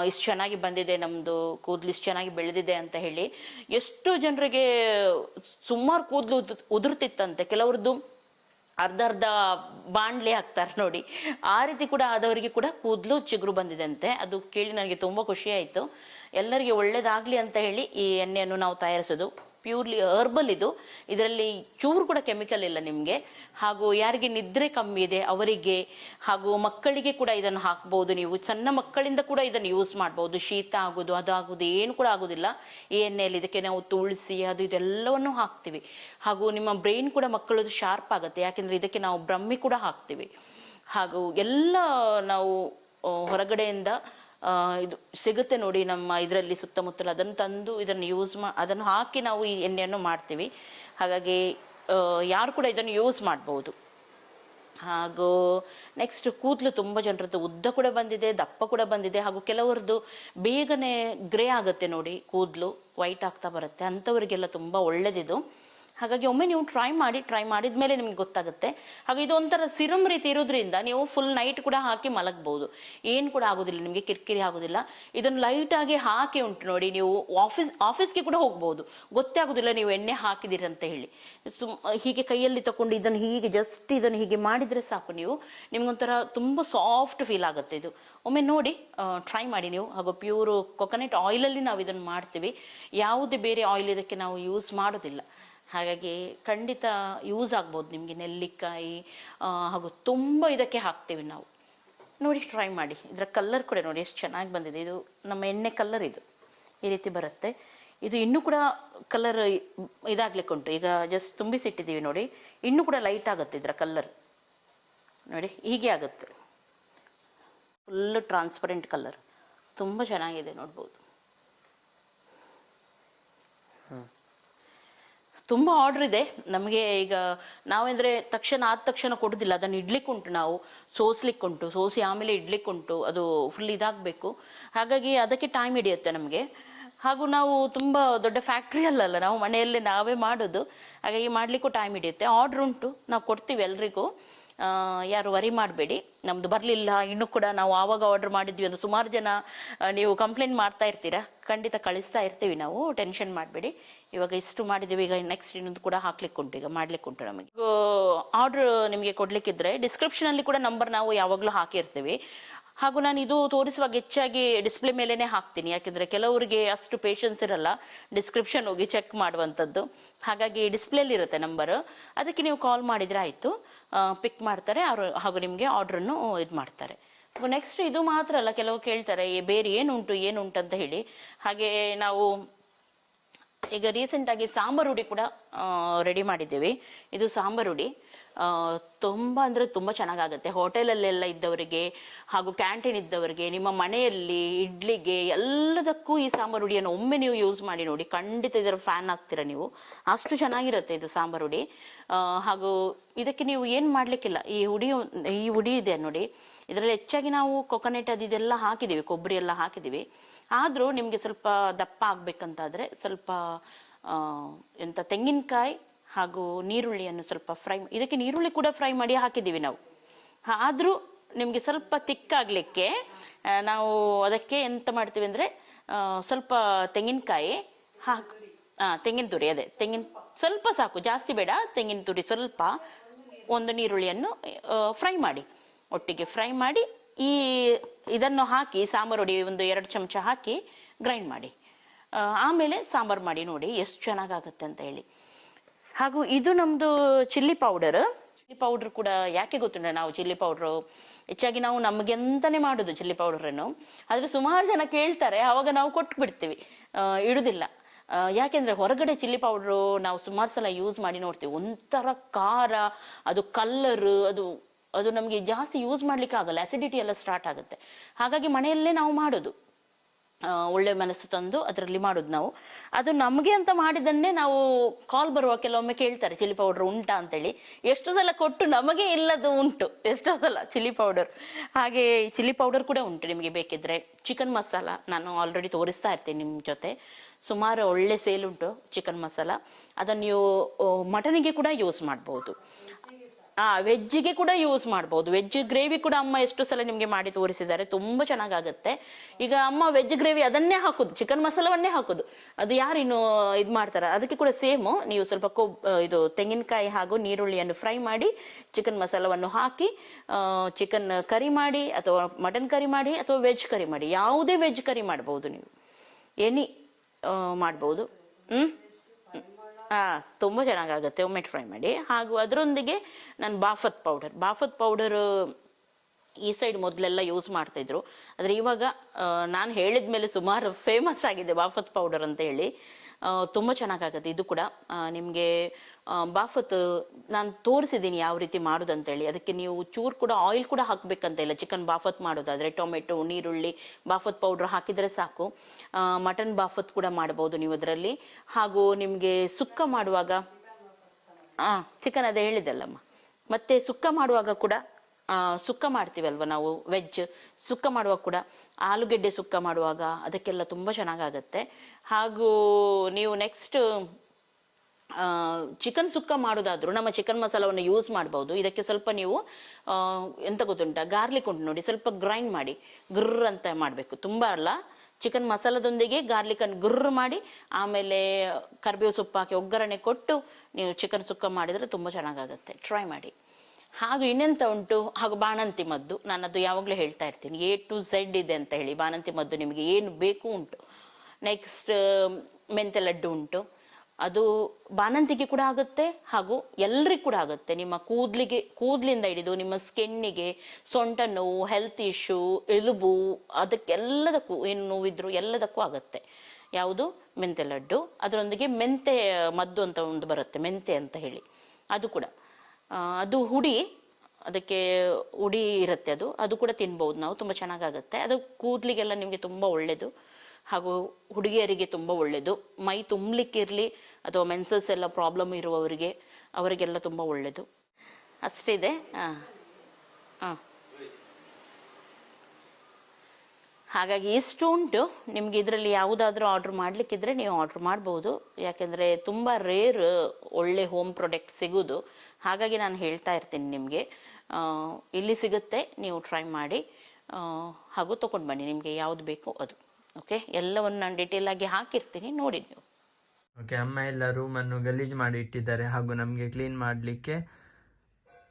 ಇಷ್ಟು ಚೆನ್ನಾಗಿ ಬಂದಿದೆ ನಮ್ಮದು ಕೂದಲು ಇಷ್ಟು ಚೆನ್ನಾಗಿ ಬೆಳೆದಿದೆ ಅಂತ ಹೇಳಿ ಎಷ್ಟು ಜನರಿಗೆ ಸುಮಾರು ಕೂದಲು ಉದುರ್ತಿತ್ತಂತೆ. ಕೆಲವ್ರದ್ದು ಅರ್ಧ ಅರ್ಧ ಬಾಣ್ಲೆ ಹಾಕ್ತಾರೆ ನೋಡಿ. ಆ ರೀತಿ ಕೂಡ ಆದವರಿಗೆ ಕೂಡ ಕೂದಲು ಚಿಗುರು ಬಂದಿದೆ ಅದು ಕೇಳಿ ನನಗೆ ತುಂಬ ಖುಷಿ ಆಯಿತು. ಎಲ್ಲರಿಗೆ ಒಳ್ಳೇದಾಗಲಿ ಅಂತ ಹೇಳಿ ಈ ಎಣ್ಣೆಯನ್ನು ನಾವು ತಯಾರಿಸೋದು. ಪ್ಯೂರ್ಲಿ ಹರ್ಬಲ್ ಇದು. ಇದರಲ್ಲಿ ಚೂರು ಕೂಡ ಕೆಮಿಕಲ್ ಇಲ್ಲ ನಿಮಗೆ. ಹಾಗೂ ಯಾರಿಗೆ ನಿದ್ರೆ ಕಮ್ಮಿ ಇದೆ, ಅವರಿಗೆ ಹಾಗೂ ಮಕ್ಕಳಿಗೆ ಕೂಡ ಇದನ್ನು ಹಾಕ್ಬೋದು ನೀವು. ಸಣ್ಣ ಮಕ್ಕಳಿಂದ ಕೂಡ ಇದನ್ನು ಯೂಸ್ ಮಾಡ್ಬೋದು. ಶೀತ ಆಗೋದು, ಅದು ಆಗೋದು, ಏನು ಕೂಡ ಆಗೋದಿಲ್ಲ. ಎಣ್ಣೆಯಲ್ಲಿ ಇದಕ್ಕೆ ನಾವು ತುಳಸಿ, ಅದು ಇದೆಲ್ಲವನ್ನು ಹಾಕ್ತೀವಿ. ಹಾಗೂ ನಿಮ್ಮ ಬ್ರೈನ್ ಕೂಡ ಮಕ್ಕಳದು ಶಾರ್ಪ್ ಆಗುತ್ತೆ. ಯಾಕೆಂದರೆ ಇದಕ್ಕೆ ನಾವು ಬ್ರಹ್ಮಿ ಕೂಡ ಹಾಕ್ತೀವಿ. ಹಾಗೂ ಎಲ್ಲ ನಾವು ಹೊರಗಡೆಯಿಂದ ಇದು ಸಿಗುತ್ತೆ ನೋಡಿ ನಮ್ಮ ಇದರಲ್ಲಿ ಸುತ್ತಮುತ್ತಲು ಅದನ್ನು ತಂದು ಇದನ್ನು ಯೂಸ್ ಮಾ, ಅದನ್ನು ಹಾಕಿ ನಾವು ಈ ಎಣ್ಣೆಯನ್ನು ಮಾಡ್ತೀವಿ. ಹಾಗಾಗಿ ಯಾರು ಕೂಡ ಇದನ್ನು ಯೂಸ್ ಮಾಡ್ಬೋದು. ಹಾಗೂ ನೆಕ್ಸ್ಟ್ ಕೂದಲು ತುಂಬ ಜನರದ್ದು ಉದ್ದ ಕೂಡ ಬಂದಿದೆ, ದಪ್ಪ ಕೂಡ ಬಂದಿದೆ. ಹಾಗೂ ಕೆಲವರದ್ದು ಬೇಗನೆ ಗ್ರೇ ಆಗುತ್ತೆ ನೋಡಿ ಕೂದಲು ವೈಟ್ ಆಗ್ತಾ ಬರುತ್ತೆ. ಅಂಥವರಿಗೆಲ್ಲ ತುಂಬ ಒಳ್ಳೆದಿದು. ಹಾಗಾಗಿ ಒಮ್ಮೆ ನೀವು ಟ್ರೈ ಮಾಡಿ ಟ್ರೈ ಮಾಡಿದ ಮೇಲೆ ನಿಮ್ಗೆ ಗೊತ್ತಾಗುತ್ತೆ. ಹಾಗೆ ಇದು ಒಂಥರ ಸಿರಮ್ ರೀತಿ ಇರೋದ್ರಿಂದ ನೀವು ಫುಲ್ ನೈಟ್ ಕೂಡ ಹಾಕಿ ಮಲಗ್ಬೋದು. ಏನು ಕೂಡ ಆಗೋದಿಲ್ಲ, ನಿಮಗೆ ಕಿರಿಕಿರಿ ಆಗೋದಿಲ್ಲ. ಇದನ್ನು ಲೈಟಾಗಿ ಹಾಕಿ ಉಂಟು ನೋಡಿ, ನೀವು ಆಫೀಸ್ ಆಫೀಸ್ಗೆ ಕೂಡ ಹೋಗ್ಬೋದು. ಗೊತ್ತೇ ಆಗೋದಿಲ್ಲ ನೀವು ಎಣ್ಣೆ ಹಾಕಿದ್ದೀರಿ ಅಂತ ಹೇಳಿ. ಸುಮ್, ಹೀಗೆ ಕೈಯಲ್ಲಿ ತಗೊಂಡು ಇದನ್ನು ಹೀಗೆ ಜಸ್ಟ್ ಇದನ್ನು ಹೀಗೆ ಮಾಡಿದರೆ ಸಾಕು ನೀವು. ನಿಮ್ಗೊಂಥರ ತುಂಬ ಸಾಫ್ಟ್ ಫೀಲ್ ಆಗುತ್ತೆ ಇದು. ಒಮ್ಮೆ ನೋಡಿ ಟ್ರೈ ಮಾಡಿ ನೀವು. ಹಾಗೂ ಪ್ಯೂರ್ ಕೊಕೊನೆಟ್ ಆಯಿಲಲ್ಲಿ ನಾವು ಇದನ್ನು ಮಾಡ್ತೀವಿ. ಯಾವುದೇ ಬೇರೆ ಆಯಿಲ್ ಇದಕ್ಕೆ ನಾವು ಯೂಸ್ ಮಾಡೋದಿಲ್ಲ. ಹಾಗಾಗಿ ಖಂಡಿತ ಯೂಸ್ ಆಗ್ಬೋದು ನಿಮಗೆ ನೆಲ್ಲಿಕಾಯಿ ಹಾಗೂ ತುಂಬ ಇದಕ್ಕೆ ಹಾಕ್ತೀವಿ ನಾವು. ನೋಡಿ ಟ್ರೈ ಮಾಡಿ. ಇದರ ಕಲ್ಲರ್ ಕೂಡ ನೋಡಿ, ಎಷ್ಟು ಚೆನ್ನಾಗಿ ಬಂದಿದೆ. ಇದು ನಮ್ಮ ಎಣ್ಣೆ ಕಲ್ಲರ್ ಇದು. ಈ ರೀತಿ ಬರುತ್ತೆ. ಇದು ಇನ್ನೂ ಕೂಡ ಕಲರ್ ಇದಾಗ್ಲಿಕ್ಕೆ ಉಂಟು. ಈಗ ಜಸ್ಟ್ ತುಂಬಿಸಿಟ್ಟಿದ್ದೀವಿ ನೋಡಿ. ಇನ್ನೂ ಕೂಡ ಲೈಟ್ ಆಗುತ್ತೆ ಇದರ ಕಲ್ಲರ್ ನೋಡಿ, ಹೀಗೆ ಆಗುತ್ತೆ. ಫುಲ್ಲು ಟ್ರಾನ್ಸ್ಪರೆಂಟ್ ಕಲರ್ ತುಂಬ ಚೆನ್ನಾಗಿದೆ ನೋಡ್ಬೋದು. ತುಂಬ ಆರ್ಡ್ರ್ ಇದೆ. ನಮಗೆ ಈಗ ನಾವೆಂದರೆ ತಕ್ಷಣ ಆದ ತಕ್ಷಣ ಕೊಡೋದಿಲ್ಲ. ಅದನ್ನು ಇಡ್ಲಿಕ್ಕೆ ಉಂಟು ನಾವು. ಸೋಸ್ಲಿಕ್ಕೆ ಉಂಟು ಸೋಸಿ ಆಮೇಲೆ ಇಡ್ಲಿಕ್ಕೆ ಉಂಟು ಅದು ಫುಲ್ ಇದಾಗಬೇಕು. ಹಾಗಾಗಿ ಅದಕ್ಕೆ ಟೈಮ್ ಹಿಡಿಯುತ್ತೆ ನಮಗೆ. ಹಾಗೂ ನಾವು ತುಂಬ ದೊಡ್ಡ ಫ್ಯಾಕ್ಟ್ರಿ ಅಲ್ಲಲ್ಲ. ನಾವು ಮನೆಯಲ್ಲೇ ನಾವೇ ಮಾಡೋದು. ಹಾಗಾಗಿ ಮಾಡಲಿಕ್ಕೂ ಟೈಮ್ ಹಿಡಿಯುತ್ತೆ. ಆರ್ಡ್ರ್ ಉಂಟು. ನಾವು ಕೊಡ್ತೀವಿ ಎಲ್ರಿಗೂ. ಯಾರು ವರಿ ಮಾಡಬೇಡಿ. ನಮ್ದು ಬರಲಿಲ್ಲ, ಇನ್ನೂ ಕೂಡ ನಾವು ಆವಾಗ ಆರ್ಡರ್ ಮಾಡಿದ್ವಿ ಅಂತ ಸುಮಾರು ಜನ ನೀವು ಕಂಪ್ಲೇಂಟ್ ಮಾಡ್ತಾ ಇರ್ತೀರಾ? ಖಂಡಿತ ಕಳಿಸ್ತಾ ಇರ್ತೀವಿ ನಾವು ಟೆನ್ಷನ್ ಮಾಡಬೇಡಿ. ಇವಾಗ ಇಷ್ಟು ಮಾಡಿದ್ದೀವಿ ಈಗ ನೆಕ್ಸ್ಟ್ ಇನ್ನೊಂದು ಕೂಡ ಹಾಕ್ಲಿಕ್ಕೆ ಉಂಟು, ಈಗ ಮಾಡ್ಲಿಕ್ಕೆ ಉಂಟು ನಮಗೆ. ಆರ್ಡರ್ ನಿಮಗೆ ಕೊಡ್ಲಿಕ್ಕಿದ್ರೆ ಡಿಸ್ಕ್ರಿಪ್ಷನಲ್ಲಿ ಕೂಡ ನಂಬರ್ ನಾವು ಯಾವಾಗಲೂ ಹಾಕಿರ್ತೀವಿ. ಹಾಗೂ ನಾನು ಇದು ತೋರಿಸುವಾಗ ಹೆಚ್ಚಾಗಿ ಡಿಸ್ಪ್ಲೇ ಮೇಲೇನೆ ಹಾಕ್ತೀನಿ. ಯಾಕೆಂದರೆ ಕೆಲವರಿಗೆ ಅಷ್ಟು ಪೇಷನ್ಸ್ ಇರಲ್ಲ ಡಿಸ್ಕ್ರಿಪ್ಷನ್ ಹೋಗಿ ಚೆಕ್ ಮಾಡುವಂಥದ್ದು. ಹಾಗಾಗಿ ಡಿಸ್ಪ್ಲೇಲಿ ಇರುತ್ತೆ ನಂಬರ್ ಅದಕ್ಕೆ ನೀವು ಕಾಲ್ ಮಾಡಿದರೆ ಆಯಿತು. ಪಿಕ್ ಮಾಡ್ತಾರೆ ಅವರು ಹಾಗೂ ನಿಮಗೆ ಆರ್ಡ್ರನ್ನು ಇದು ಮಾಡ್ತಾರೆ. ನೆಕ್ಸ್ಟ್ ಇದು ಮಾತ್ರ ಅಲ್ಲ ಕೆಲವು ಕೇಳ್ತಾರೆ "ಏ, ಬೇರೆ ಏನುಂಟು ಏನುಂಟು ಅಂತ ಹೇಳಿ. ಹಾಗೆ ನಾವು ಈಗ ರೀಸೆಂಟ್ ಆಗಿ ಸಾಂಬಾರು ಹುಡಿ ಕೂಡ ರೆಡಿ ಮಾಡಿದ್ದೇವೆ. ಇದು ಸಾಂಬಾರು ಹುಡಿ. ಆ, ತುಂಬ ಅಂದರೆ ತುಂಬ ಚೆನ್ನಾಗಾಗುತ್ತೆ. ಹೋಟೆಲಲ್ಲೆಲ್ಲ ಇದ್ದವರಿಗೆ ಹಾಗೂ ಕ್ಯಾಂಟೀನ್ ಇದ್ದವರಿಗೆ, ನಿಮ್ಮ ಮನೆಯಲ್ಲಿ ಇಡ್ಲಿಗೆ ಎಲ್ಲದಕ್ಕೂ ಈ ಸಾಂಬಾರು ಹುಡಿಯನ್ನು ಒಮ್ಮೆ ನೀವು ಯೂಸ್ ಮಾಡಿ ನೋಡಿ, ಖಂಡಿತ ಇದರ ಫ್ಯಾನ್ ಆಗ್ತೀರ ನೀವು. ಅಷ್ಟು ಚೆನ್ನಾಗಿರುತ್ತೆ ಇದು ಸಾಂಬಾರು ಹುಡಿ. ಹಾಗೂ ಇದಕ್ಕೆ ನೀವು ಏನು ಮಾಡಲಿಕ್ಕಿಲ್ಲ. ಈ ಹುಡಿ ಈ ಹುಡಿ ಇದೆ ನೋಡಿ. ಇದರಲ್ಲಿ ಹೆಚ್ಚಾಗಿ ನಾವು ಕೊಕೊನೆಟ್ ಅದು ಇದೆಲ್ಲ ಹಾಕಿದ್ದೀವಿ, ಕೊಬ್ಬರಿ ಎಲ್ಲ ಹಾಕಿದ್ದೀವಿ. ಆದರೂ ನಿಮಗೆ ಸ್ವಲ್ಪ ದಪ್ಪ ಆಗಬೇಕಂತಾದರೆ ಸ್ವಲ್ಪ ಎಂಥ ತೆಂಗಿನಕಾಯಿ ಹಾಗೂ ನೀರುಳ್ಳಿಯನ್ನು ಸ್ವಲ್ಪ ಫ್ರೈ ಇದಕ್ಕೆ ನೀರುಳ್ಳಿ ಕೂಡ ಫ್ರೈ ಮಾಡಿ ಹಾಕಿದ್ದೀವಿ ನಾವು. ಆದರೂ ನಿಮಗೆ ಸ್ವಲ್ಪ ತಿಕ್ಕಾಗಲಿಕ್ಕೆ ನಾವು ಅದಕ್ಕೆ ಎಂತ ಮಾಡ್ತೀವಿ ಅಂದರೆ ಸ್ವಲ್ಪ ತೆಂಗಿನಕಾಯಿ ಹಾಕಿ ಹಾಂ ತೆಂಗಿನ ತುರಿ ಅದೇ, ತೆಂಗಿನ ಸ್ವಲ್ಪ ಸಾಕು, ಜಾಸ್ತಿ ಬೇಡ, ತೆಂಗಿನ ತುರಿ ಸ್ವಲ್ಪ ಒಂದು ನೀರುಳ್ಳಿಯನ್ನು ಫ್ರೈ ಮಾಡಿ. ಒಟ್ಟಿಗೆ ಫ್ರೈ ಮಾಡಿ, ಈ ಇದನ್ನು ಹಾಕಿ, ಸಾಂಬಾರು ಹೊಡಿ ಒಂದು ಎರಡು ಚಮಚ ಹಾಕಿ ಗ್ರೈಂಡ್ ಮಾಡಿ. ಆಮೇಲೆ ಸಾಂಬಾರು ಮಾಡಿ ನೋಡಿ, ಎಷ್ಟು ಚೆನ್ನಾಗಾಗುತ್ತೆ ಅಂತ ಹೇಳಿ. ಹಾಗೂ ಇದು ನಮ್ದು ಚಿಲ್ಲಿ ಪೌಡರ್. ಚಿಲ್ಲಿ ಪೌಡರ್ ಕೂಡ ಯಾಕೆ ಗೊತ್ತುಂಟ ನಾವು ಚಿಲ್ಲಿ ಪೌಡ್ರು? ಹೆಚ್ಚಾಗಿ ನಾವು ನಮಗೆ ಅಂತಾನೆ ಮಾಡುದು ಚಿಲ್ಲಿ ಪೌಡರನ್ನು. ಆದ್ರೆ ಸುಮಾರು ಜನ ಕೇಳ್ತಾರೆ, ಅವಾಗ ನಾವು ಕೊಟ್ಟು ಬಿಡ್ತೀವಿ. ಇಡುದಿಲ್ಲ. ಯಾಕೆಂದ್ರೆ ಹೊರಗಡೆ ಚಿಲ್ಲಿ ಪೌಡ್ರು ನಾವು ಸುಮಾರು ಸಲ ಯೂಸ್ ಮಾಡಿ ನೋಡ್ತೀವಿ. ಒಂಥರ ಖಾರ, ಅದು ಕಲ್ಲರ್, ಅದು ಅದು ನಮಗೆ ಜಾಸ್ತಿ ಯೂಸ್ ಮಾಡ್ಲಿಕ್ಕೆ ಆಗಲ್ಲ ಅಸಿಡಿಟಿ ಎಲ್ಲ ಸ್ಟಾರ್ಟ್ ಆಗುತ್ತೆ. ಹಾಗಾಗಿ ಮನೆಯಲ್ಲೇ ನಾವು ಮಾಡೋದು. ಒಳ್ಳೆ ಮನಸ್ಸು ತಂದು ಅದರಲ್ಲಿ ಮಾಡೋದು ನಾವು. ಅದು ನಮಗೆ ಅಂತ ಮಾಡಿದನ್ನೇ ನಾವು ಕಾಲ್ ಬರುವ ಕೆಲವೊಮ್ಮೆ ಕೇಳ್ತಾರೆ ಚಿಲ್ಲಿ ಪೌಡರ್ ಉಂಟಾ ಅಂತೇಳಿ. ಎಷ್ಟೋ ಸಲ ಕೊಟ್ಟು ನಮಗೆ ಇಲ್ಲದು ಉಂಟು ಎಷ್ಟೋ ಸಲ ಚಿಲ್ಲಿ ಪೌಡರ್ ಹಾಗೆ ಚಿಲ್ಲಿ ಪೌಡರ್ ಕೂಡ ಉಂಟು ನಿಮಗೆ ಬೇಕಿದ್ರೆ. ಚಿಕನ್ ಮಸಾಲ ನಾನು ಆಲ್ರೆಡಿ ತೋರಿಸ್ತಾ ಇರ್ತೀನಿ ನಿಮ್ಮ ಜೊತೆ. ಸುಮಾರು ಒಳ್ಳೆ ಸೇಲ್ ಉಂಟು ಚಿಕನ್ ಮಸಾಲ ಅದನ್ನು ನೀವು ಮಟನಿಗೆ ಕೂಡ ಯೂಸ್ ಮಾಡ್ಬೋದು. ಆ, ವೆಜ್ಜಿಗೆ ಕೂಡ ಯೂಸ್ ಮಾಡ್ಬೋದು. ವೆಜ್ ಗ್ರೇವಿ ಕೂಡ ಅಮ್ಮ ಎಷ್ಟು ಸಲ ನಿಮಗೆ ಮಾಡಿ ತೋರಿಸಿದ್ದಾರೆ, ತುಂಬಾ ಚೆನ್ನಾಗಾಗುತ್ತೆ. ಈಗ ಅಮ್ಮ ವೆಜ್ ಗ್ರೇವಿ ಅದನ್ನೇ ಹಾಕುದು ಚಿಕನ್ ಮಸಾಲವನ್ನೇ ಹಾಕುದು. ಅದು ಯಾರು ಇನ್ನು ಇದು ಮಾಡ್ತಾರ? ಅದಕ್ಕೆ ಕೂಡ ಸೇಮ್. ನೀವು ಸ್ವಲ್ಪ ಇದು ತೆಂಗಿನಕಾಯಿ ಹಾಗೂ ನೀರುಳ್ಳಿಯನ್ನು ಫ್ರೈ ಮಾಡಿ ಚಿಕನ್ ಮಸಾಲವನ್ನು ಹಾಕಿ ಚಿಕನ್ ಕರಿ ಮಾಡಿ, ಅಥವಾ ಮಟನ್ ಕರಿ ಮಾಡಿ, ಅಥವಾ ವೆಜ್ ಕರಿ ಮಾಡಿ. ಯಾವುದೇ ವೆಜ್ ಕರಿ ಮಾಡ್ಬೋದು ನೀವು. ಎನಿ ಮಾಡ್ಬೋದು. ಹ್ಮ್? ಹಾ ತುಂಬ ಚೆನ್ನಾಗಾಗುತ್ತೆ ಒಮ್ಮೆಟ್ ಫ್ರೈ ಮಾಡಿ. ಹಾಗೂ ಅದರೊಂದಿಗೆ ನಾನು ಬಾಫತ್ ಪೌಡರ್ ಬಾಫತ್ ಪೌಡರ್ ಈ ಸೈಡ್ ಮೊದಲೆಲ್ಲ ಯೂಸ್ ಮಾಡ್ತಿದ್ರು ಆದರೆ ಇವಾಗ ನಾನು ಹೇಳಿದ ಮೇಲೆ ಸುಮಾರು ಫೇಮಸ್ ಆಗಿದೆ ಬಾಫತ್ ಪೌಡರ್ ಅಂತ ಹೇಳಿ. ತುಂಬ ಚೆನ್ನಾಗಾಗುತ್ತೆ, ಇದು ಕೂಡ. ನಿಮಗೆ ಬಾಫತ್ ನಾನು ತೋರಿಸಿದ್ದೀನಿ ಯಾವ ರೀತಿ ಮಾಡೋದು ಅಂತೇಳಿ ಅದಕ್ಕೆ ನೀವು ಚೂರು ಕೂಡ ಆಯಿಲ್ ಕೂಡ ಹಾಕಬೇಕಂತ ಇಲ್ಲ ಚಿಕನ್ ಬಾಫತ್ ಮಾಡೋದಾದರೆ ಟೊಮೆಟೊ ನೀರುಳ್ಳಿ ಬಾಫತ್ ಪೌಡ್ರ್ ಹಾಕಿದರೆ ಸಾಕು. ಮಟನ್ ಬಾಫತ್ ಕೂಡ ಮಾಡ್ಬೋದು ನೀವು ಅದರಲ್ಲಿ. ಹಾಗೂ ನಿಮಗೆ ಸುಕ್ಕ ಮಾಡುವಾಗ ಹಾಂ ಚಿಕನ್ ಅದೇ ಹೇಳಿದಲ್ಲಮ್ಮ ಮತ್ತೆ ಸುಕ್ಕ ಮಾಡುವಾಗ ಕೂಡ ಸುಕ್ಕ ಮಾಡ್ತೀವಲ್ವ ನಾವು ವೆಜ್ ಸುಕ್ಕ ಮಾಡುವಾಗ ಕೂಡ, ಆಲೂಗೆಡ್ಡೆ ಸುಕ್ಕ ಮಾಡುವಾಗ ಅದಕ್ಕೆಲ್ಲ ತುಂಬ ಚೆನ್ನಾಗಾಗತ್ತೆ. ಹಾಗೂ ನೀವು ನೆಕ್ಸ್ಟ್ ಚಿಕನ್ ಸುಕ್ಕ ಮಾಡೋದಾದ್ರೂ ನಮ್ಮ ಚಿಕನ್ ಮಸಾಲವನ್ನು ಯೂಸ್ ಮಾಡ್ಬೋದು. ಇದಕ್ಕೆ ಸ್ವಲ್ಪ ನೀವು ಎಂತ ಗೊತ್ತುಂಟ? ಗಾರ್ಲಿಕ್ ಉಂಟು ನೋಡಿ, ಸ್ವಲ್ಪ ಗ್ರೈಂಡ್ ಮಾಡಿ ಗ್ರರ್ ಅಂತ ಮಾಡಬೇಕು. ತುಂಬ ಅಲ್ಲ? ಚಿಕನ್ ಮಸಾಲದೊಂದಿಗೆ ಗಾರ್ಲಿಕ್ ಅನ್ನು ಗುರ್ರ್ ಮಾಡಿ, ಆಮೇಲೆ ಕರಿಬೇವು ಸೊಪ್ಪು ಹಾಕಿ ಒಗ್ಗರಣೆ ಕೊಟ್ಟು ನೀವು ಚಿಕನ್ ಸುಕ್ಕ ಮಾಡಿದ್ರೆ ತುಂಬ ಚೆನ್ನಾಗಾಗುತ್ತೆ. ಟ್ರೈ ಮಾಡಿ. ಹಾಗೂ ಇನ್ನೆಂತ ಉಂಟು? ಹಾಗೂ ಬಾಣಂತಿ ಮದ್ದು. ನಾನು ಅದು ಯಾವಾಗಲೂ ಹೇಳ್ತಾ ಇರ್ತೀನಿ. ಎ ಟು ಝೆಡ್ ಇದೆ ಅಂತ ಹೇಳಿ. ಬಾಣಂತಿ ಮದ್ದು ನಿಮಗೆ ಏನು ಬೇಕು ಉಂಟು. ನೆಕ್ಸ್ಟ್ ಮೆಂತೆ ಲಡ್ಡು ಉಂಟು. ಅದು ಬಾಣಂತಿಗೆ ಕೂಡ ಆಗುತ್ತೆ ಹಾಗೂ ಎಲ್ರಿಗೂ ಕೂಡ ಆಗುತ್ತೆ. ನಿಮ್ಮ ಕೂದಲಿಗೆ, ಕೂದಲಿಂದ ಹಿಡಿದು ನಿಮ್ಮ ಸ್ಕಿನ್ನಿಗೆ ಸೊಂಟ ನೋವು ಹೆಲ್ತ್ ಇಶ್ಯೂ ಎಲುಬು, ಅದಕ್ಕೆಲ್ಲದಕ್ಕೂ ಏನು ನೋವಿದ್ರು ಎಲ್ಲದಕ್ಕೂ ಆಗುತ್ತೆ. ಯಾವುದು? ಮೆಂತೆ ಲಡ್ಡು. ಅದರೊಂದಿಗೆ ಮೆಂತೆ, ಮದ್ದು ಅಂತ ಒಂದು ಬರುತ್ತೆ, ಮೆಂತೆ ಅಂತ ಹೇಳಿ. ಅದು ಕೂಡ. ಅದು ಹುಡಿ, ಅದಕ್ಕೆ ಹುಡಿ ಇರುತ್ತೆ ಅದು. ಅದು ಕೂಡ ತಿನ್ಬೋದು ನಾವು, ತುಂಬ ಚೆನ್ನಾಗಾಗುತ್ತೆ. ಅದು ಕೂದಲಿಗೆಲ್ಲ ನಿಮಗೆ ತುಂಬ ಒಳ್ಳೆಯದು ಹಾಗೂ ಹುಡುಗಿಯರಿಗೆ ತುಂಬ ಒಳ್ಳೆಯದು ಮೈ ತುಂಬಲಿಕ್ಕಿರಲಿ ಅಥವಾ ಮೆನ್ಸಸ್ ಎಲ್ಲ ಪ್ರಾಬ್ಲಮ್ ಇರುವವರಿಗೆ ಅವರಿಗೆಲ್ಲ ತುಂಬ ಒಳ್ಳೆಯದು ಅಷ್ಟಿದೆ. ಹಾಂ ಹಾಗಾಗಿ ಇಷ್ಟು ಉಂಟು. ನಿಮ್ಗೆ ಇದರಲ್ಲಿ ಯಾವುದಾದ್ರೂ ಆರ್ಡರ್ ಮಾಡಲಿಕ್ಕಿದ್ರೆ ನೀವು ಆರ್ಡರ್ ಮಾಡ್ಬೋದು. ಯಾಕೆಂದರೆ ತುಂಬ ರೇರ್ ಒಳ್ಳೆ ಹೋಮ್ ಪ್ರಾಡಕ್ಟ್ ಸಿಗೋದು. ಹಾಗಾಗಿ ನಾನು ಹೇಳ್ತಾ ಇರ್ತೀನಿ ನಿಮಗೆ. ಇಲ್ಲಿ ಸಿಗುತ್ತೆ. ನೀವು ಟ್ರೈ ಮಾಡಿ. ಹಾಗೂ ತೊಗೊಂಡು ಬನ್ನಿ. ನಿಮಗೆ ಯಾವುದು ಬೇಕೋ ಅದು. ಓಕೆ ಎಲ್ಲವನ್ನು ನಾನು ಡೀಟೇಲ್ ಆಗಿ ಹಾಕಿರ್ತೀನಿ ನೋಡಿ ನೀವು. ಓಕೆ ಅಮ್ಮ ಎಲ್ಲ ರೂಮನ್ನು ಗಲೀಜು ಮಾಡಿ ಇಟ್ಟಿದ್ದಾರೆ ಹಾಗೂ ನಮಗೆ ಕ್ಲೀನ್ ಮಾಡಲಿಕ್ಕೆ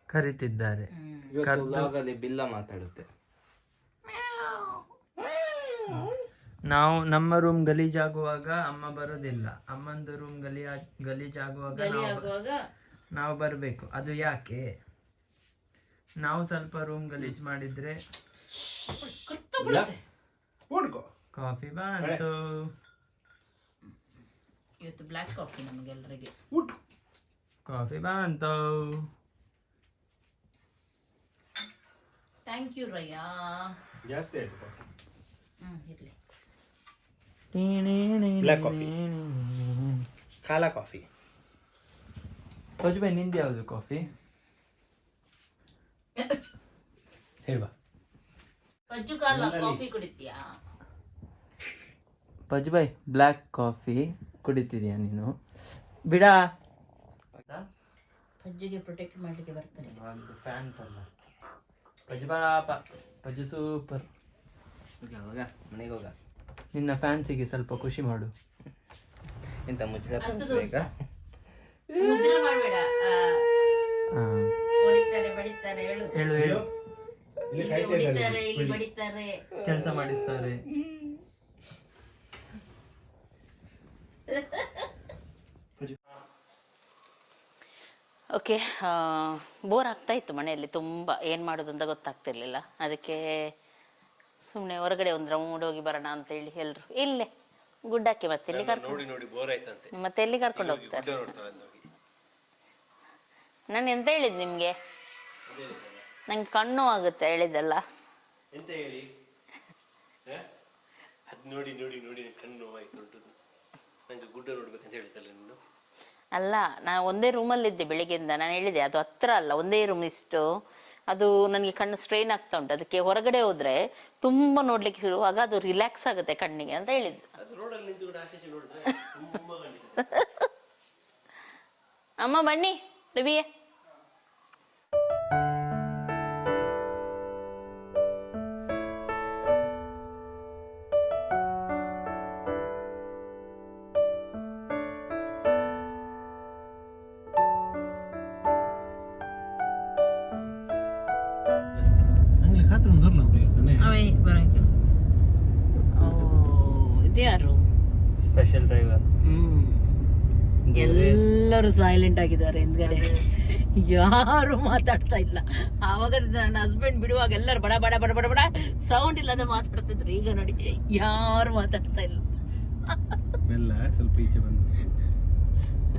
ಕರೀತಿದ್ದಾರೆ. ಬಿಲ್ಲ ಮಾತಾಡುತ್ತೆ. ನಾವು ನಮ್ಮ ರೂಮ್ ಗಲೀಜಾಗುವಾಗ ಅಮ್ಮ ಬರೋದಿಲ್ಲ. ಅಮ್ಮಂದು ರೂಮ್ ಗಲೀ ಗಲೀಜಾಗುವಾಗ ನಾವು ನಾವು ಬರಬೇಕು. ಅದು ಯಾಕೆ? ನಾವು ಸ್ವಲ್ಪ ರೂಮ್ ಗಲೀಜ್ ಮಾಡಿದ್ರೆ ಕಾಫಿ ಬಂತು ಇವತ್ತು ಬ್ಲ್ಯಾಕ್ ಕಾಫಿ ನಮಗೆಲ್ಲರಿಗೆ ಕಾಫಿ ಬಂತು ಥ್ಯಾಂಕ್ ಯು ರಯ್ಯ. ಜಾಸ್ತಿ ಆಯ್ತು ಹ್ಞೂ ಇರಲಿ. Black ಕಾಫಿ ಕಾಲಾ ಕಾಫಿ ಹೊಜ್ಬೈ ನಿಂದು ಯಾವುದು ಕಾಫಿ ಹೇಳ್ಬಾ ಪಜ್ಜು ಕಾಲ ಕಾಫಿ ಕುಡಿತೀಯಾ? ಪಜ್ಬೈ ಬ್ಲ್ಯಾಕ್ ಕಾಫಿ ಕುಡಿತಿದ್ಯಾ ನೀನು? ಬಿಡ. ಪಜ್ಜಿಗೆ ಪ್ರೊಟೆಕ್ಟ್ ಮಾಡಲಿಕ್ಕೆ ಬರ್ತಾರೆ. ಫ್ಯಾನ್ಸ್ ಅಲ್ಲ. ಪಜು ಪಾಪ ಪಜು ಸೂಪರ್ ಅವಾಗ ಮನೆಗೆ ಹೋಗ. ನಿನ್ನ ಫ್ಯಾನ್ಸಿಗೆ ಸ್ವಲ್ಪ ಖುಷಿ ಮಾಡು. ಎಂತ ಮುಚ್ಚಿದ ಹೇಳು. ಹೇಳು ಕೆಲಸ ಮಾಡಿಸ್ತಾರೆ. ಓಕೆ ಬೋರ್ ಆಗ್ತಾ ಇತ್ತು ಮನೆಯಲ್ಲಿ ತುಂಬ. ಏನು ಮಾಡೋದು ಅಂತ ಗೊತ್ತಾಗ್ತಿರ್ಲಿಲ್ಲ. ಅದಕ್ಕೆ ಸುಮ್ಮನೆ ಹೊರಗಡೆ ಒಂದು ರೌಂಡ್ ಹೋಗಿ ಬರೋಣ ಅಂತ ಹೇಳಿ ಎಲ್ರು ಇಲ್ಲೇ ಗುಡ್ಡಕ್ಕೆ ಮತ್ತೆ ಎಲ್ಲಿ ಕರ್ಕೊಂಡು ಮತ್ತೆ ಎಲ್ಲಿ ಕರ್ಕೊಂಡು ಹೋಗ್ತಾರೆ? ನಾನು ಎಂತ ಹೇಳಿದ್ ನಿಮ್ಗೆ? ನಂಗೆ ಕಣ್ಣು ಆಗುತ್ತೆ ಹೇಳಿದಲ್ಲ ನೋಡಿ ನೋಡಿ ನೋಡಿ ಕಣ್ಣು ಉಂಟು ನಂಗೆ ಗುಡ್ಡ ನೋಡ್ಬೇಕಂತ ನೀನು? ಅಲ್ಲ ನಾ ಒಂದೇ ರೂಮಲ್ಲಿ ಇದ್ದೆ ಬೆಳಿಗ್ಗೆಯಿಂದ. ನಾನು ಹೇಳಿದೆ ಅದು ಹತ್ರ ಅಲ್ಲ ಒಂದೇ ರೂಮ್ ಇಷ್ಟು. ಅದು ನನಗೆ ಕಣ್ಣು ಸ್ಟ್ರೈನ್ ಆಗ್ತಾ ಉಂಟು. ಅದಕ್ಕೆ ಹೊರಗಡೆ ಹೋದ್ರೆ ತುಂಬಾ ನೋಡ್ಲಿಕ್ಕೆ ಶುರುವಾಗ ಅದು ರಿಲ್ಯಾಕ್ಸ್ ಆಗುತ್ತೆ ಕಣ್ಣಿಗೆ ಅಂತ ಹೇಳಿದ್ದು. ಅದು ರೋಡಲ್ಲಿ ನಿಂತು ಕೂಡ ಆಚೆ ಈಚೆ ನೋಡಿದ್ರೆ ತುಂಬಾ ಕಂಡಿದೆ ಅಮ್ಮ ಬನ್ನಿ ಲಿವಿಯೇ ಸೈಲೆಂಟ್ ಆಗಿದ್ದಾರೆ ಹಿಂದ್ಗಡೆ. ಯಾರು ಮಾತಾಡ್ತಾ ಇಲ್ಲ. ಆವಾಗ ನನ್ನ ಹಸ್ಬೆಂಡ್ ಬಿಡುವಾಗ ಎಲ್ಲರೂ ಬಡ ಬಡ ಬಡ ಬಡ ಬಡ ಸೌಂಡ್ ಇಲ್ಲದೆ ಮಾತಾಡ್ತಿದ್ರು. ಈಗ ನೋಡಿ ಯಾರು ಮಾತಾಡ್ತಾ ಇಲ್ಲ. ಸ್ವಲ್ಪ ಈಚೆ ಬಂದು.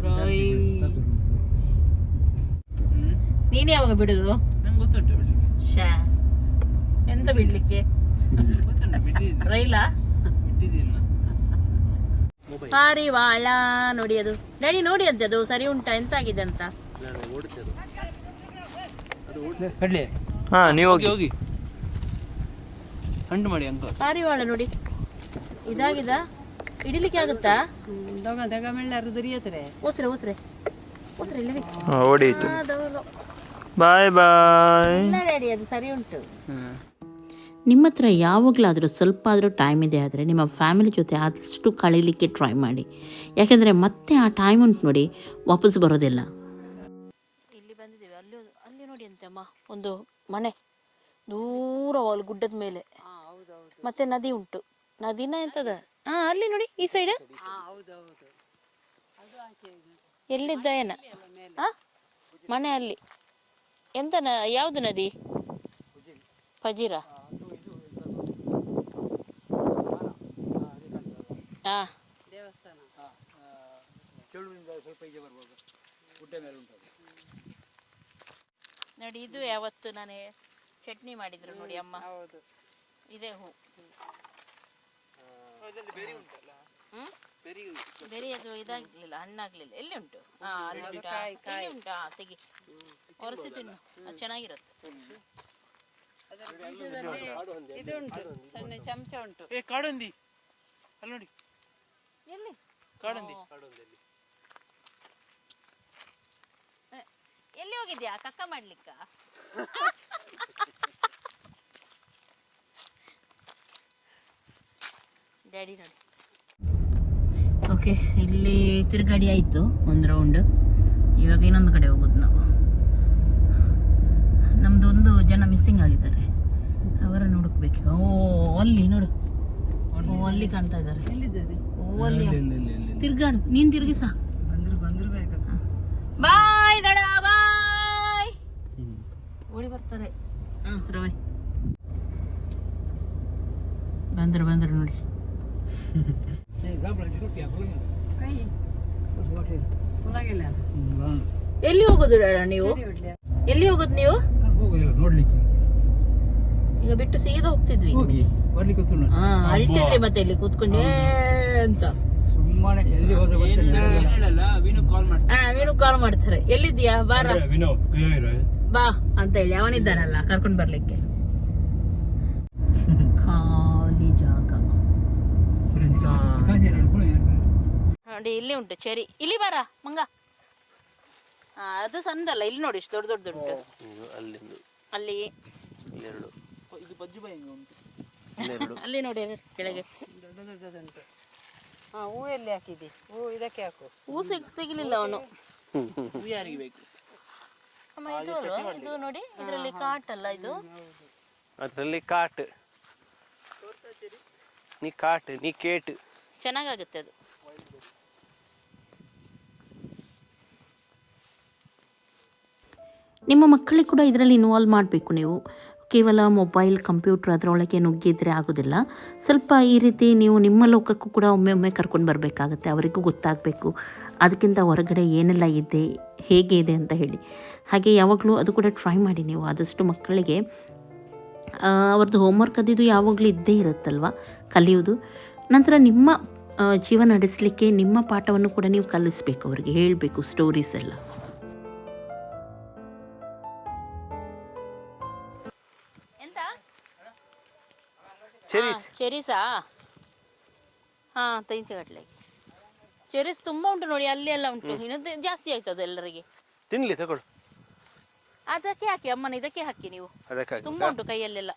ರೋಯ್. ನೀನ್ ಯಾವಾಗ ಬಿಡುದು? ನಂಗೆ ಗೊತ್ತುಂಟು ಬಿಡ್ಲಿಕ್ಕೆ. ಶ್ಯಾ ಎಂತ ಬಿಡ್ಲಿಕ್ಕೆ? ರೈಲಾ? ಬಿಟ್ಟಿದ್ದೀನಿ ಪಾರಿವಾಳ ನೋಡಿ ಅದು ಡ್ಯಾಡಿ ನೋಡಿ ಅಂತೆ ಅದು. ಸರಿ ಉಂಟಾ? ಎಂತ ಆಗಿದೆ ಅಂತ ಹಾ ನೀವು ಹೋಗಿ. ಹೋಗಿ ಹಂಡು ಮಾಡಿ ಅಂಕಲ್. ಪಾರಿವಾಳ ನೋಡಿ. ಇದಾಗಿದ? ಇಡಿಲಿಕ್ಕೆ ಆಗುತ್ತಾ? ಓಸ್ರೆ ಓಸ್ರೆ ಓಸ್ರೆ ಇಲ್ಲವೇ ಓಡಿತು ಬಾಯ್ ಬಾಯ್. ಇಲ್ಲ ಡ್ಯಾಡಿ ಅದು ಸರಿ ಉಂಟು. ನಿಮ್ಮ ಹತ್ರ ಯಾವಾಗಲಾದರೂ ಸ್ವಲ್ಪ ಆದರೂ ಟೈಮ್ ಇದೆ ಆದರೆ ನಿಮ್ಮ ಫ್ಯಾಮಿಲಿ ಜೊತೆ ಆದಷ್ಟು ಕಳೀಲಿಕ್ಕೆ ಟ್ರೈ ಮಾಡಿ. ಯಾಕೆಂದರೆ ಮತ್ತೆ ಆ ಟೈಮ್ ಉಂಟು ನೋಡಿ ವಾಪಸ್ ಬರೋದಿಲ್ಲ. ಇಲ್ಲಿ ಬಂದಿದ್ದೀವಿ. ಅಲ್ಲಿ ಅಲ್ಲಿ ನೋಡಿ ಅಂತೆ ಅಮ್ಮ ಒಂದು ಮನೆ. ದೂರ ಅಲ್ಲಿ ಗುಡ್ಡದ ಮೇಲೆ. ಮತ್ತೆ ನದಿ ಉಂಟು. ನದಿನ ಎಂತದ? ಹಾ ಅಲ್ಲಿ ನೋಡಿ ಈ ಸೈಡ್ ಎಲ್ಲಿದ್ದ ಏನ? ಆ? ಮನೆ ಅಲ್ಲಿ. ಎಂತ ನ ಯಾವ್ದು ನದಿ? ಫಜೀರಾ ಹಾ. ನೋಡಿ ಇದು ಯಾವತ್ತು ನಾನು ಚಟ್ನಿ ಮಾಡಿದ್ರು ನೋಡಿ ಅಮ್ಮ. ಇದೇ ಹೂ? ಬೆರಿ ಅದು ಇದಾಗ್ಲಿಲ್ಲ ಹಣ್ಣಾಗ್ಲಿಲ್ಲ. ಎಲ್ಲಿ ಉಂಟು? ಅಲ್ಲಿ ಉಂಟಾ? ಉಂಟಾ? ಹಾ, ತೆಗಿ. ಒರೆಸಿ ತಿನ್ನು. ಅದು ಚೆನ್ನಾಗಿರುತ್ತೆ. ಏ ಕಾಡೊಂದಿ ಅಲ್ಲಿ ನೋಡಿ. ಎಲ್ಲಿ? ಕಾಡಂದಿ. ಎ, ಎಲ್ಲಿ ಹೋಗಿದ್ಯಾ? ಕಕ್ಕ ಮಾಡ್ಲಿಕ್ಕ? ಡ್ಯಾಡಿ ನೋಡಿ. ಓಕೆ ಇಲ್ಲಿ ತಿರುಗಾಡಿ ಆಯಿತು ಒಂದು ರೌಂಡ್ ಇವಾಗ ಇನ್ನೊಂದು ಕಡೆ ಹೋಗೋದು ನಾವು. ನಮ್ದು ಒಂದು ಜನ ಮಿಸ್ಸಿಂಗ್ ಆಗಿದ್ದಾರೆ. ಅವರನ್ನು ಹುಡುಕ್ಬೇಕು ಓ ಅಲ್ಲಿ ನೋಡು. ಓ ಅಲ್ಲಿ ಕಾಣ್ತಾ ಇದ್ದಾರೆ. ಅಲ್ಲಿ ತಿರ್ಗಾಡು ನೀನ್ ತಿರ್ಗಿಸ ಬಾಯ್ ದಡ ಬಾಯ್. ಓಡಿ ಬರ್ತಾರೆ. ಹ್ಮ್ ರವೆ. ಬಂದ್ರು ಬಂದ್ರು ನೋಡಿ. ಎಲ್ಲಿ ಹೋಗೋದು ಡಾಡ ನೀವು? ಎಲ್ಲಿ ಹೋಗೋದು ನೀವು? ನೋಡ್ಲಿಕ್ಕೆ. ಈಗ ಬಿಟ್ಟು ಸೀದಾ ಹೋಗ್ತಿದ್ವಿ. ಹಾ ಅಳ್ತಿದ್ರಿ ಮತ್ತೆ ಇಲ್ಲಿ ಕೂತ್ಕೊಂಡು. ಅಂತ. ಸುಮ್ಮನೆ ಎಲ್ಲಿ ಹೋದ್ರೆ ಬರ್ತೇನೆ ಹೇಳಲ್ಲ ವಿನು ಕಾಲ್ ಹಾ ಮಾಡ್ತಾರೆ. ಎಲ್ಲಿದ್ಯಾ ಬಾರ ವಿನೋ ಬಾ ಅಂತ ಹೇಳಿ. ಅವನಿದ್ದಾನಲ್ಲ ಕರ್ಕೊಂಡ್ ಬರ್ಲಿಕ್ಕೆ. ಖಾಲಿ ಜಾಗ. ನೋಡಿ ಇಲ್ಲಿ ಉಂಟು ಚೆರಿ. ಇಲ್ಲಿ ಬಾರ ಮಂಗ. ಅದು ಅದು ಸಂದಲ್ಲ. ಇಲ್ಲಿ ನೋಡಿ ಇಷ್ಟು ದೊಡ್ಡ ದೊಡ್ಡ ಉಂಟು. ಅಲ್ಲಿಂದು. ಅಲ್ಲಿ. ಇಲ್ಲೆರಡು. ಇದು ಬಜ್ಜಿ ಬಾಯಿ ಉಂಟು. ಇಲ್ಲೆರಡು ಅಲ್ಲಿ ನೋಡಿ ಕೆಳಗೆ. ಹೂ ಎಲ್ಲಿ ಹಾಕಿದಿ ಹೂ ಇದಕ್ಕೆ ಹಾಕು. ಹೂ ಸಿಗ್ ತೆಗಿಲಿಲ್ಲ ಅವನು. ಹೂ ಯಾರಿಗೆ ಬೇಕು? ಅಮ್ಮ ಇದು ಅಲ್ವಾ? ಇದು ನೋಡಿ ಇದರಲ್ಲಿ ಕಾಟ್ ಅಲ್ಲ ಇದು? ಅದರಲ್ಲಿ ಕಾಟ್. ನೀ ಕಾಟ್ ನೀ ಕೇಟ್. ಚೆನ್ನಾಗಾಗುತ್ತೆ ಅದು. ನಿಮ್ಮ ಮಕ್ಕಳಿಗೆ ಕೂಡ ಇದರಲ್ಲಿ ಇನ್ವಾಲ್ವ್ ಮಾಡಬೇಕು ನೀವು. ಕೇವಲ ಮೊಬೈಲ್, ಕಂಪ್ಯೂಟರ್ ಅದರೊಳಗೆ ನುಗ್ಗಿದ್ರೆ ಆಗೋದಿಲ್ಲ. ಸ್ವಲ್ಪ ಈ ರೀತಿ ನೀವು ನಿಮ್ಮ ಲೋಕಕ್ಕೂ ಕೂಡ ಒಮ್ಮೆ ಒಮ್ಮೆ ಕರ್ಕೊಂಡು ಬರಬೇಕಾಗತ್ತೆ, ಅವರಿಗೂ ಗೊತ್ತಾಗಬೇಕು. ಅದಕ್ಕಿಂತ ಹೊರಗಡೆ ಏನೆಲ್ಲ ಇದೆ, ಹೇಗೆ ಇದೆ ಅಂತ ಹೇಳಿ. ಹಾಗೆ ಯಾವಾಗಲೂ ಅದು ಕೂಡ ಟ್ರೈ ಮಾಡಿ ನೀವು. ಆದಷ್ಟು ಮಕ್ಕಳಿಗೆ ಅವ್ರದ್ದು ಹೋಮ್ವರ್ಕ್ ಅದಿದ್ದು ಯಾವಾಗಲೂ ಇದ್ದೇ ಇರುತ್ತಲ್ವ? ಕಲಿಯೋದು ನಂತರ ನಿಮ್ಮ ಜೀವನ ನಡೆಸಲಿಕ್ಕೆ ನಿಮ್ಮ ಪಾಠವನ್ನು ಕೂಡ ನೀವು ಕಲಿಸ್ಬೇಕು, ಅವರಿಗೆ ಹೇಳಬೇಕು ಸ್ಟೋರೀಸ್ ಎಲ್ಲ. ಚೆರೀಸ್. ಚೆರೀಸಾ? ಹಾ ತೈಂಚಗಟ್ಲೆ ಚೆರೀಸ್ ತುಂಬಾ ಉಂಟು ನೋಡಿ ಅಲ್ಲಿ ಎಲ್ಲ ಉಂಟು. ಇನ್ನೊಂದು ಜಾಸ್ತಿ ಆಯ್ತು ಅದು ಎಲ್ಲರಿಗೆ. ತಿನ್ಲಿ ತಗೊಳ್ಳು. ಅದಕ್ಕೆ ಹಾಕಿ ಅಮ್ಮನ ಇದಕ್ಕೆ ಹಾಕಿ ನೀವು. ಅದಕ್ಕಾಗಿ ತುಂಬಾ ಉಂಟು ಕೈಯಲ್ಲೆಲ್ಲ.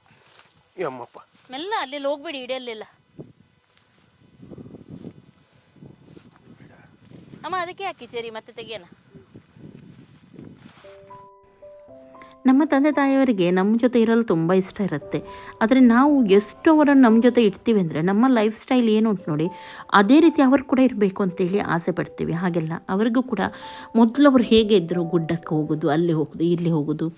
ಅಮ್ಮಪ್ಪ. ಮೆಲ್ಲ ಅಲ್ಲಿ ಹೋಗ್ಬೇಡಿ ಇಡಿಯಲ್ಲೆಲ್ಲ ಅಮ್ಮ ಅದಕ್ಕೆ ಹಾಕಿ ಚೆರಿ ಮತ್ತೆ ತೆಗಿಯೋಣ. ನಮ್ಮ ತಂದೆ ತಾಯಿಯವರಿಗೆ ನಮ್ಮ ಜೊತೆ ಇರಲು ತುಂಬ ಇಷ್ಟ ಇರುತ್ತೆ. ಆದರೆ ನಾವು ಎಷ್ಟು ಅವರನ್ನು ನಮ್ಮ ಜೊತೆ ಇಡ್ತೀವಿ ಅಂದರೆ ನಮ್ಮ ಲೈಫ್ ಸ್ಟೈಲ್ ಏನು ಉಂಟು ನೋಡಿ, ಅದೇ ರೀತಿ ಅವರು ಕೂಡ ಇರಬೇಕು ಅಂತೇಳಿ ಆಸೆ ಪಡ್ತೀವಿ. ಹಾಗೆಲ್ಲ ಅವರಿಗೂ ಕೂಡ ಮೊದಲು ಅವರು ಹೇಗೆ ಇದ್ದರು ಗುಡ್ಡಕ್ಕೆ ಹೋಗೋದು, ಅಲ್ಲಿ ಹೋಗೋದು, ಇಲ್ಲಿ ಹೋಗೋದು,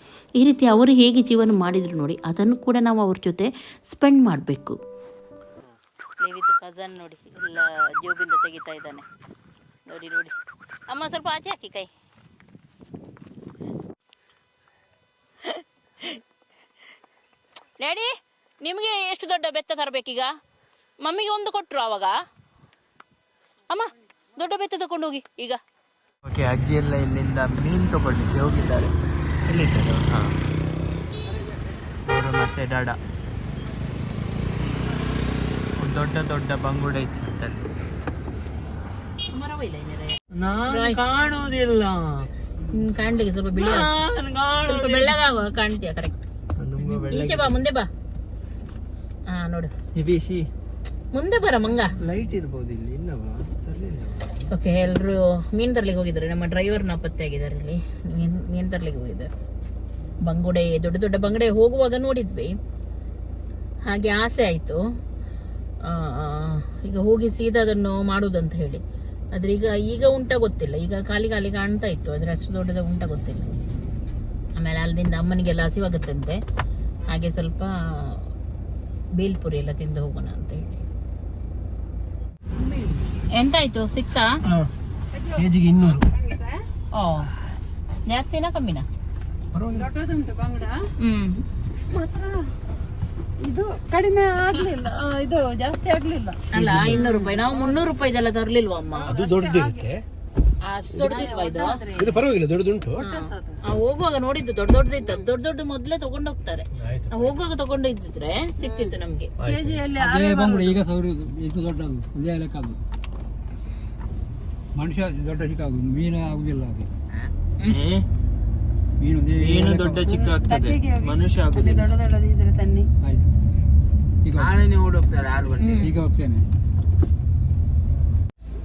ಈ ರೀತಿ ಅವರು ಹೇಗೆ ಜೀವನ ಮಾಡಿದರು ನೋಡಿ, ಅದನ್ನು ಕೂಡ ನಾವು ಅವ್ರ ಜೊತೆ ಸ್ಪೆಂಡ್ ಮಾಡಬೇಕು. ಕಸನ್ ನೋಡಿ, ಎಲ್ಲ ಜೋಬಿಂದ ತೆಗಿತಾ ಇದ್ದಾನೆ. ನೋಡಿ ನೋಡಿ. ಅಮ್ಮ, ಸ್ವಲ್ಪ ಆಚೆ ಹಾಕಿ ಕೈ. ಡ್ಯಾಡಿ ನಿಮಗೆ ಎಷ್ಟು ದೊಡ್ಡ ಬೆತ್ತ ತರಬೇಕೀಗ? ಮಮ್ಮಿಗೆ ಒಂದು ಕೊಟ್ಟರು ಆವಾಗ ಅಮ್ಮ ದೊಡ್ಡ ಬೆತ್ತ ತಗೊಂಡು ಹೋಗಿ ಈಗ. ಓಕೆ ಅಜ್ಜಿ ಎಲ್ಲ ಇಲ್ಲಿಂದ ಮೀನು ತಗೊಳ್ಳಿಕ್ಕೆ ಹೋಗಿದ್ದಾರೆ. ಎಲ್ಲಿದ್ದಾರೆ? ಹಾಂ. ಅವರು ಮತ್ತೆ ಡಾಡ. ದೊಡ್ಡ ದೊಡ್ಡ ಬಂಗುಡೆ ಇತ್ತು ನಾನು ಕಾಣುವುದಿಲ್ಲ. ಕಾಣ್ಲಿಕ್ಕೆ ಸ್ವಲ್ಪ ಬಿಳಿ ಸ್ವಲ್ಪ ಬೆಳ್ಳಗಾಗುವ ಕಾಣ್ತೀಯ ಕರೆಕ್ಟ್ ಈಚೆ ಬಾ ಮುಂದೆ ಬಾ. ಹಾ ನೋಡು. ಬಿಸಿ ಮುಂದೆ ಬರ ಮಂಗ. ಲೈಟ್ ಇರ್ಬೋದು ಇಲ್ಲಿ ಇಲ್ಲವಾ? ಓಕೆ ಎಲ್ಲರೂ ಮೀನ್ ತರ್ಲಿಕ್ಕೆ ಹೋಗಿದ್ದಾರೆ. ನಮ್ಮ ಡ್ರೈವರ್ ನಾಪತ್ತೆ ಆಗಿದ್ದಾರೆ ಇಲ್ಲಿ. ಮೀನ್ ಮೀನ್ ತರ್ಲಿಕ್ಕೆ ಹೋಗಿದ್ದಾರೆ. ಬಂಗುಡೆ ದೊಡ್ಡ ದೊಡ್ಡ ಬಂಗುಡೆ ಹೋಗುವಾಗ ನೋಡಿದ್ವಿ. ಹಾಗೆ ಆಸೆ ಆಯಿತು. ಈಗ ಹೋಗಿ ಸೀದಾ ಅದನ್ನು ಮಾಡುವುದಂತ ಹೇಳಿ. ಆದ್ರೆ ಈಗ ಈಗ ಉಂಟ ಗೊತ್ತಿಲ್ಲ. ಈಗ ಖಾಲಿ ಖಾಲಿ ಕಾಣ್ತಾ ಇತ್ತು. ಆದ್ರೆ ಅಷ್ಟು ದೊಡ್ಡದ ಉಂಟ ಗೊತ್ತಿಲ್ಲ. ಆಮೇಲೆ ಅಲ್ಲಿಂದ ಅಮ್ಮನಿಗೆಲ್ಲ ಹಸಿವಾಗುತ್ತಂತೆ. ಹಾಗೆ ಸ್ವಲ್ಪ ಬೇಲ್ಪುರಿ ಎಲ್ಲ ತಿಂದು ಹೋಗೋಣ ಅಂತ ಹೇಳಿ. ಎಂತಾಯ್ತು? ಸಿಕ್ತಾ? ಕೆಜಿಗೆ ಇನ್ನೂರು. ಓ ಜಾಸ್ತಿನಾ ಕಮ್ಮಿನಾ? ಹ್ಮ್. ಇದು ಕಡಿಮೆ ಆಗ್ಲಿಲ್ಲ. ಆ, ಇದು ಜಾಸ್ತಿ ಆಗ್ಲಿಲ್ಲ. ಅಲ್ಲ ಇನ್ನೂರು ರೂಪಾಯಿ. ನಾವು ಮುನ್ನೂರು ರೂಪಾಯಿದೆಲ್ಲ ತರ್ಲಿಲ್ವಾ ಅಮ್ಮ? ಅದು ದೊಡ್ಡದಿರುತ್ತೆ. ಅಷ್ಟು ದೊಡ್ಡದಿಲ್ವಾ ಇದು? ಇದು ಪರವಾಗಿಲ್ಲ ದೊಡ್ಡದುಂಟು. ಆ, ಹೋಗುವಾಗ ನೋಡಿದ್ದು ದೊಡ್ಡ ದೊಡ್ಡದಿತ್ತು. ಅದು ದೊಡ್ಡ ದೊಡ್ಡ ಮೊದ್ಲೇ ತಗೊಂಡು ಹೋಗ್ತಾರೆ ನಾವು ಹೋಗುವಾಗ ತಗೊಂಡು ಇದ್ದಿದ್ರೆ ಸಿಕ್ತಿತ್ತು ನಮ್ಗೆ. ಕೆಜಿಯಲ್ಲಿ ಈಗ ಸಾವಿರ ಇದು ದೊಡ್ಡದು ಒಂದೇ ಲೆಕ್ಕ ಅದು ಮನುಷ್ಯ ದೊಡ್ಡ ಚಿಕ್ಕ ಆಗುದು. ಮೀನು ಆಗುದಿಲ್ಲ ಅದು ಮೀನು ಲೆಕ್ಕ ದೊಡ್ಡ ಚಿಕ್ಕ ಆಗ್ತದೆ. ಮನುಷ್ಯ ಆಗುದಿಲ್ಲ. ದೊಡ್ಡ ದೊಡ್ಡದು ಇದ್ರೆ ತನ್ನಿ. ಆಯ್ತು. ಈಗ ಈಗ ಹೋಗ್ತೇನೆ.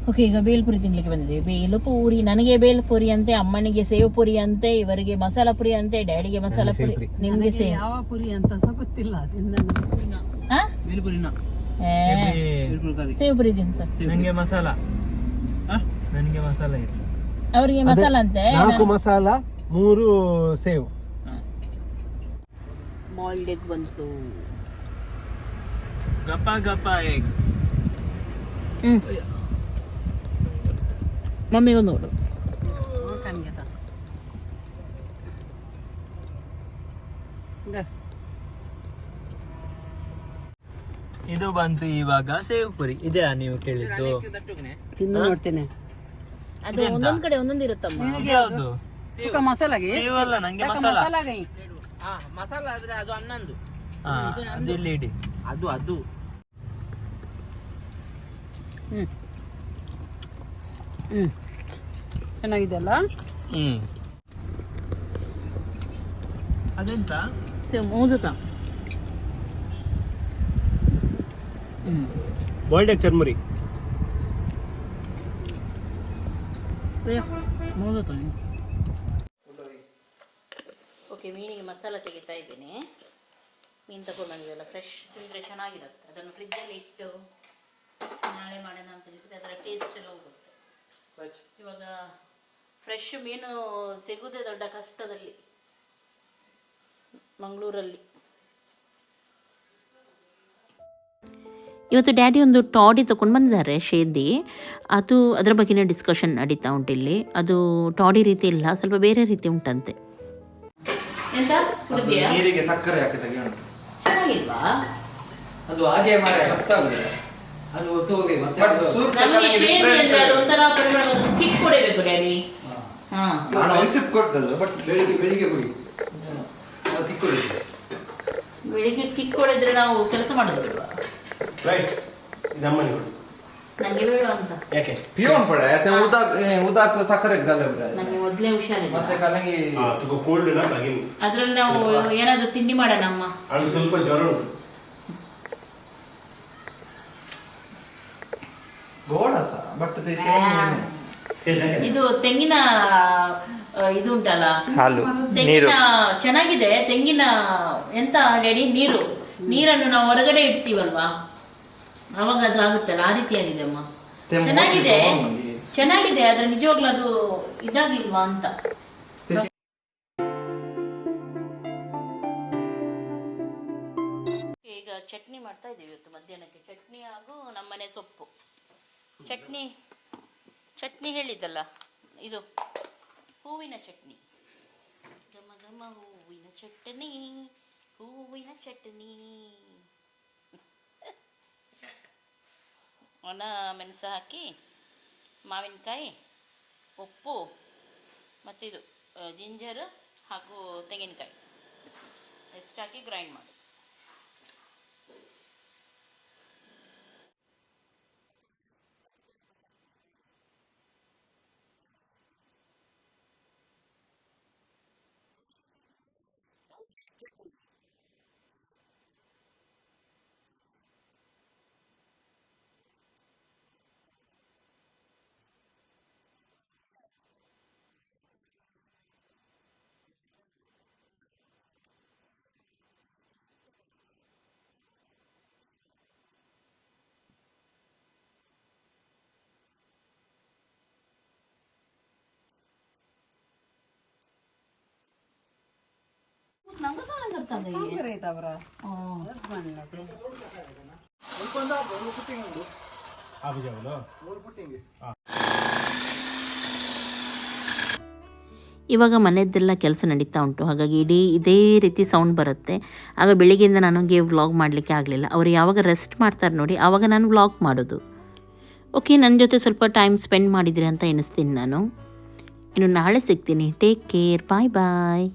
ಓಕೆ ಈಗ ಬೇಲ್ಪುರಿ ತಿನ್ಲಿಕ್ಕೆ ಬಂದಿದ್ದೀವಿ. ಬೇಲು ಪೂರಿ ನನಗೆ ಬೇಲ್ಪುರಿ ಅಂತೆ ಅಮ್ಮನಿಗೆ ಸೇವ್ ಪುರಿ ಅಂತೆ ಇವರಿಗೆ ಮಸಾಲ ಪುರಿ ಅಂತೆ ಡ್ಯಾಡಿಗೆ ಮಸಾಲ ಪುರಿ ನಿಮ್ಗೆ ಸೇವ್ ಯಾವ ಪುರಿ ಅಂತ ಸಹ ಗೊತ್ತಿಲ್ಲ. ಸೇವ್ ಪುರಿ ತಿನ್ ಸರ್. ನನಗೆ ಮಸಾಲ. ನನಗೆ ಮಸಾಲ ಅವರಿಗೆ ಮಸಾಲ ಅಂತೆ. ನಾಲ್ಕು ಮಸಾಲ ಮೂರು ಸೇವ್. ಬಾಯ್ಲ್ಡ್ ಎಗ್ ಬಂತು. ಗಪ್ಪ ಗಪ್ಪ ಎಗ್ ಹ್ಮ್. ಮಮ್ಮಿಗೊಂದು ನೋಡು. ಇದು ಬಂತು ಇವಾಗ ಸೇವ್ ಪುರಿ. ಇದೆಯಾ ನೀವು ಕೇಳಿದ್ದು. ತಿಂದು ನೋಡ್ತೇನೆ. ಅದು ಒಂದೊಂದ್ ಕಡೆ ಒಂದೊಂದು ಇರುತ್ತಮ್ಮ. ಇದ್ಯಾವ್ದು ಸುಕ್ಕ ಮಸಾಲಾಗೆ ಸೇವ್ ಅಲ್ಲ ನಂಗೆ ಮಸಾಲ. ಮಸಾಲಾಗೆ ಮಸಾಲ ಆದ್ರೆ ಅದು ಅನ್ನಂದು ಹಾ ಇಲ್ಲಿ ಇಡಿ. ಅದು ಅದು. ಹ್ಮ್. ಹ್ಮ್. ಚೆನ್ನಾಗಿದೆ ಅಲ್ಲ ಹ್ಮ್. ಅದೆಂತ? ಮೂಜುತ ಬಾಯ್ಲ್ಡ್ ಎಗ್ ಚರ್ಮುರಿ. ಅದಕ್ಕೆ ಮೀನಿಗೆ ಮಸಾಲ ತೆಗಿತಾ ಇದ್ದೀನಿ. ಮೀನು ತಗೊಂಡಿದೆಯಲ್ಲ ಫ್ರೆಶ್ ತಿಂದರೆ ಚೆನ್ನಾಗಿರುತ್ತೆ. ಅದನ್ನು ಫ್ರಿಜ್ಜಲ್ಲಿ ಇಟ್ಟು ನಾಳೆ ಮಾಡೋಣ ಅಂತ ಹೇಳಿದ್ರೆ ಅದರ ಟೇಸ್ಟ್ ಎಲ್ಲ ಹೋಗುತ್ತೆ. ಇವಾಗ ಫ್ರೆಶ್ ಮೀನು ಸಿಗುವುದೇ ದೊಡ್ಡ ಕಷ್ಟದಲ್ಲಿ. ಮಂಗಳೂರಲ್ಲಿ. ಇವತ್ತು ಡ್ಯಾಡಿ ಒಂದು ಟಾಡಿ ತೊಗೊಂಡು ಬಂದಿದ್ದಾರೆ ಶೇದಿ. ಅದು ಅದರ ಬಗ್ಗೆನೇ ಡಿಸ್ಕಷನ್ ನಡೀತಾ ಉಂಟು ಇಲ್ಲಿ. ಅದು ಟಾಡಿ ರೀತಿ ಇಲ್ಲ ಸ್ವಲ್ಪ ಬೇರೆ ರೀತಿ ಉಂಟಂತೆ. ಎಂತ? ಕುಡಿದ್ಯಾ ನೀರಿಗೆ ಸಕ್ಕರೆ ಹಾಕಿ ಉಂಟು ಚೆನ್ನಾಗಿಲ್ವಾ? ಅದು ಹಾಗೆ ಮಾರ ಅದು ಒತ್ತು ಹೋಗಿ ಮತ್ತೆ ಬಟ್ ಸೂಪ್ ನಮಗೆ ಶೇಂದಿ ಅಂದ್ರೆ ಅದು ಒಂಥರ ಪರಿಮಳ ಕಿಕ್ ಕೊಡಬೇಕು ಡ್ಯಾಡಿ. ಹಾ. ನಾನು ಒಂದು ಸಿಪ್ ಕೊಡ್ತದ್ದು ಬಟ್ ಬೆಳಿಗ್ಗೆ ಬೆಳಿಗ್ಗೆ ಕುಡಿ. ಅದು ಕೊಡಿ ಬೆಳಿಗ್ಗೆ ಕಿಕ್ ಕೊಡಿದ್ರೆ ನಾವು ಕೆಲಸ ಮಾಡೋದು ಬಿಡುವ. ರೈಟ್ ಇದು ಅಮ್ಮನಿಗೆ ಕೊಡು. ನಂಗೆ ಬೇಡ ಅಂತ. ಯಾಕೆ? ಪಿಯೋನ್ ಪಡೆ ಅತ್ತೆ ಉದಾಕ್ ಉದಾಕ್ ಸಕ್ಕರೆ ಗಲ್ಲ ನಂಗೆ ಮೊದ್ಲೇ ಹುಷಾರಿಲ್ಲ ಮತ್ತೆ ಕಲಂಗಿ ಕೋಲ್ಡ್ ಅದ್ರಲ್ಲಿ ನಾವು ಏನಾದ್ರು ತಿಂಡಿ ಮಾಡೋಣ ಅಮ್ಮ. ಅವನಿಗೆ ಸ್ವಲ್ಪ ಜ್ವರ ಉಂಟು. ಗೋಡ ಸಹ ಬಟ್ ಇದು ತೆಂಗಿನ ಇದು ಉಂಟಲ್ಲ? ಹಾಲು ತೆಂಗಿನ ಚೆನ್ನಾಗಿದೆ ತೆಂಗಿನ ಎಂತ ರೆಡಿ ನೀರು. ನೀರನ್ನು ನಾವು ಹೊರಗಡೆ ಇಡ್ತೀವಲ್ವಾ? ಅವಾಗ ಅದು ಆಗುತ್ತಲ್ಲ? ಆ ರೀತಿಯಾಗಿದೆ ಅಮ್ಮ? ಚೆನ್ನಾಗಿದೆ? ಚೆನ್ನಾಗಿದೆ ಆದ್ರೆ ನಿಜವಾಗ್ಲೂ ಅದು ಇದಾಗ್ಲಿಲ್ವಾ ಅಂತ? ಈಗ ಚಟ್ನಿ ಮಾಡ್ತಾ ಇದ್ದೀವಿ ಇವತ್ತು ಮಧ್ಯಾಹ್ನಕ್ಕೆ. ಚಟ್ನಿ ಹಾಗೂ ನಮ್ಮನೆ ಸೊಪ್ಪು. ಚಟ್ನಿ ಚಟ್ನಿ ಹೇಳಿದ್ದಲ್ಲ? ಇದು ಹೂವಿನ ಚಟ್ನಿ. ಘಮ ಘಮ ಹೂವಿನ ಚಟ್ನಿ ಹೂವಿನ ಚಟ್ನಿ. ಒಣ ಮೆಣಸು ಹಾಕಿ ಮಾವಿನಕಾಯಿ ಉಪ್ಪು ಮತ್ತಿದು ಜಿಂಜರು ಹಾಗೂ ತೆಂಗಿನಕಾಯಿ. ಎಷ್ಟು ಹಾಕಿ ಗ್ರೈಂಡ್ ಮಾಡಿ. ಇವಾಗ ಮನೆಯದ್ದೆಲ್ಲ ಕೆಲಸ ನಡೀತಾ ಉಂಟು. ಹಾಗಾಗಿ ಇಡೀ ಇದೇ ರೀತಿ ಸೌಂಡ್ ಬರುತ್ತೆ. ಆಗ ಬೆಳಿಗ್ಗೆಯಿಂದ ನನಗೆ ವ್ಲಾಗ್ ಮಾಡಲಿಕ್ಕೆ ಆಗಲಿಲ್ಲ. ಅವರು ಯಾವಾಗ ರೆಸ್ಟ್ ಮಾಡ್ತಾರೆ ನೋಡಿ ಆವಾಗ ನಾನು ವ್ಲಾಗ್ ಮಾಡೋದು. ಓಕೆ ನನ್ನ ಜೊತೆ ಸ್ವಲ್ಪ ಟೈಮ್ ಸ್ಪೆಂಡ್ ಮಾಡಿದಿರಿ ಅಂತ ಎನಿಸ್ತೀನಿ ನಾನು. ಇನ್ನು ನಾಳೆ ಸಿಗ್ತೀನಿ. ಟೇಕ್ ಕೇರ್ ಬಾಯ್ ಬಾಯ್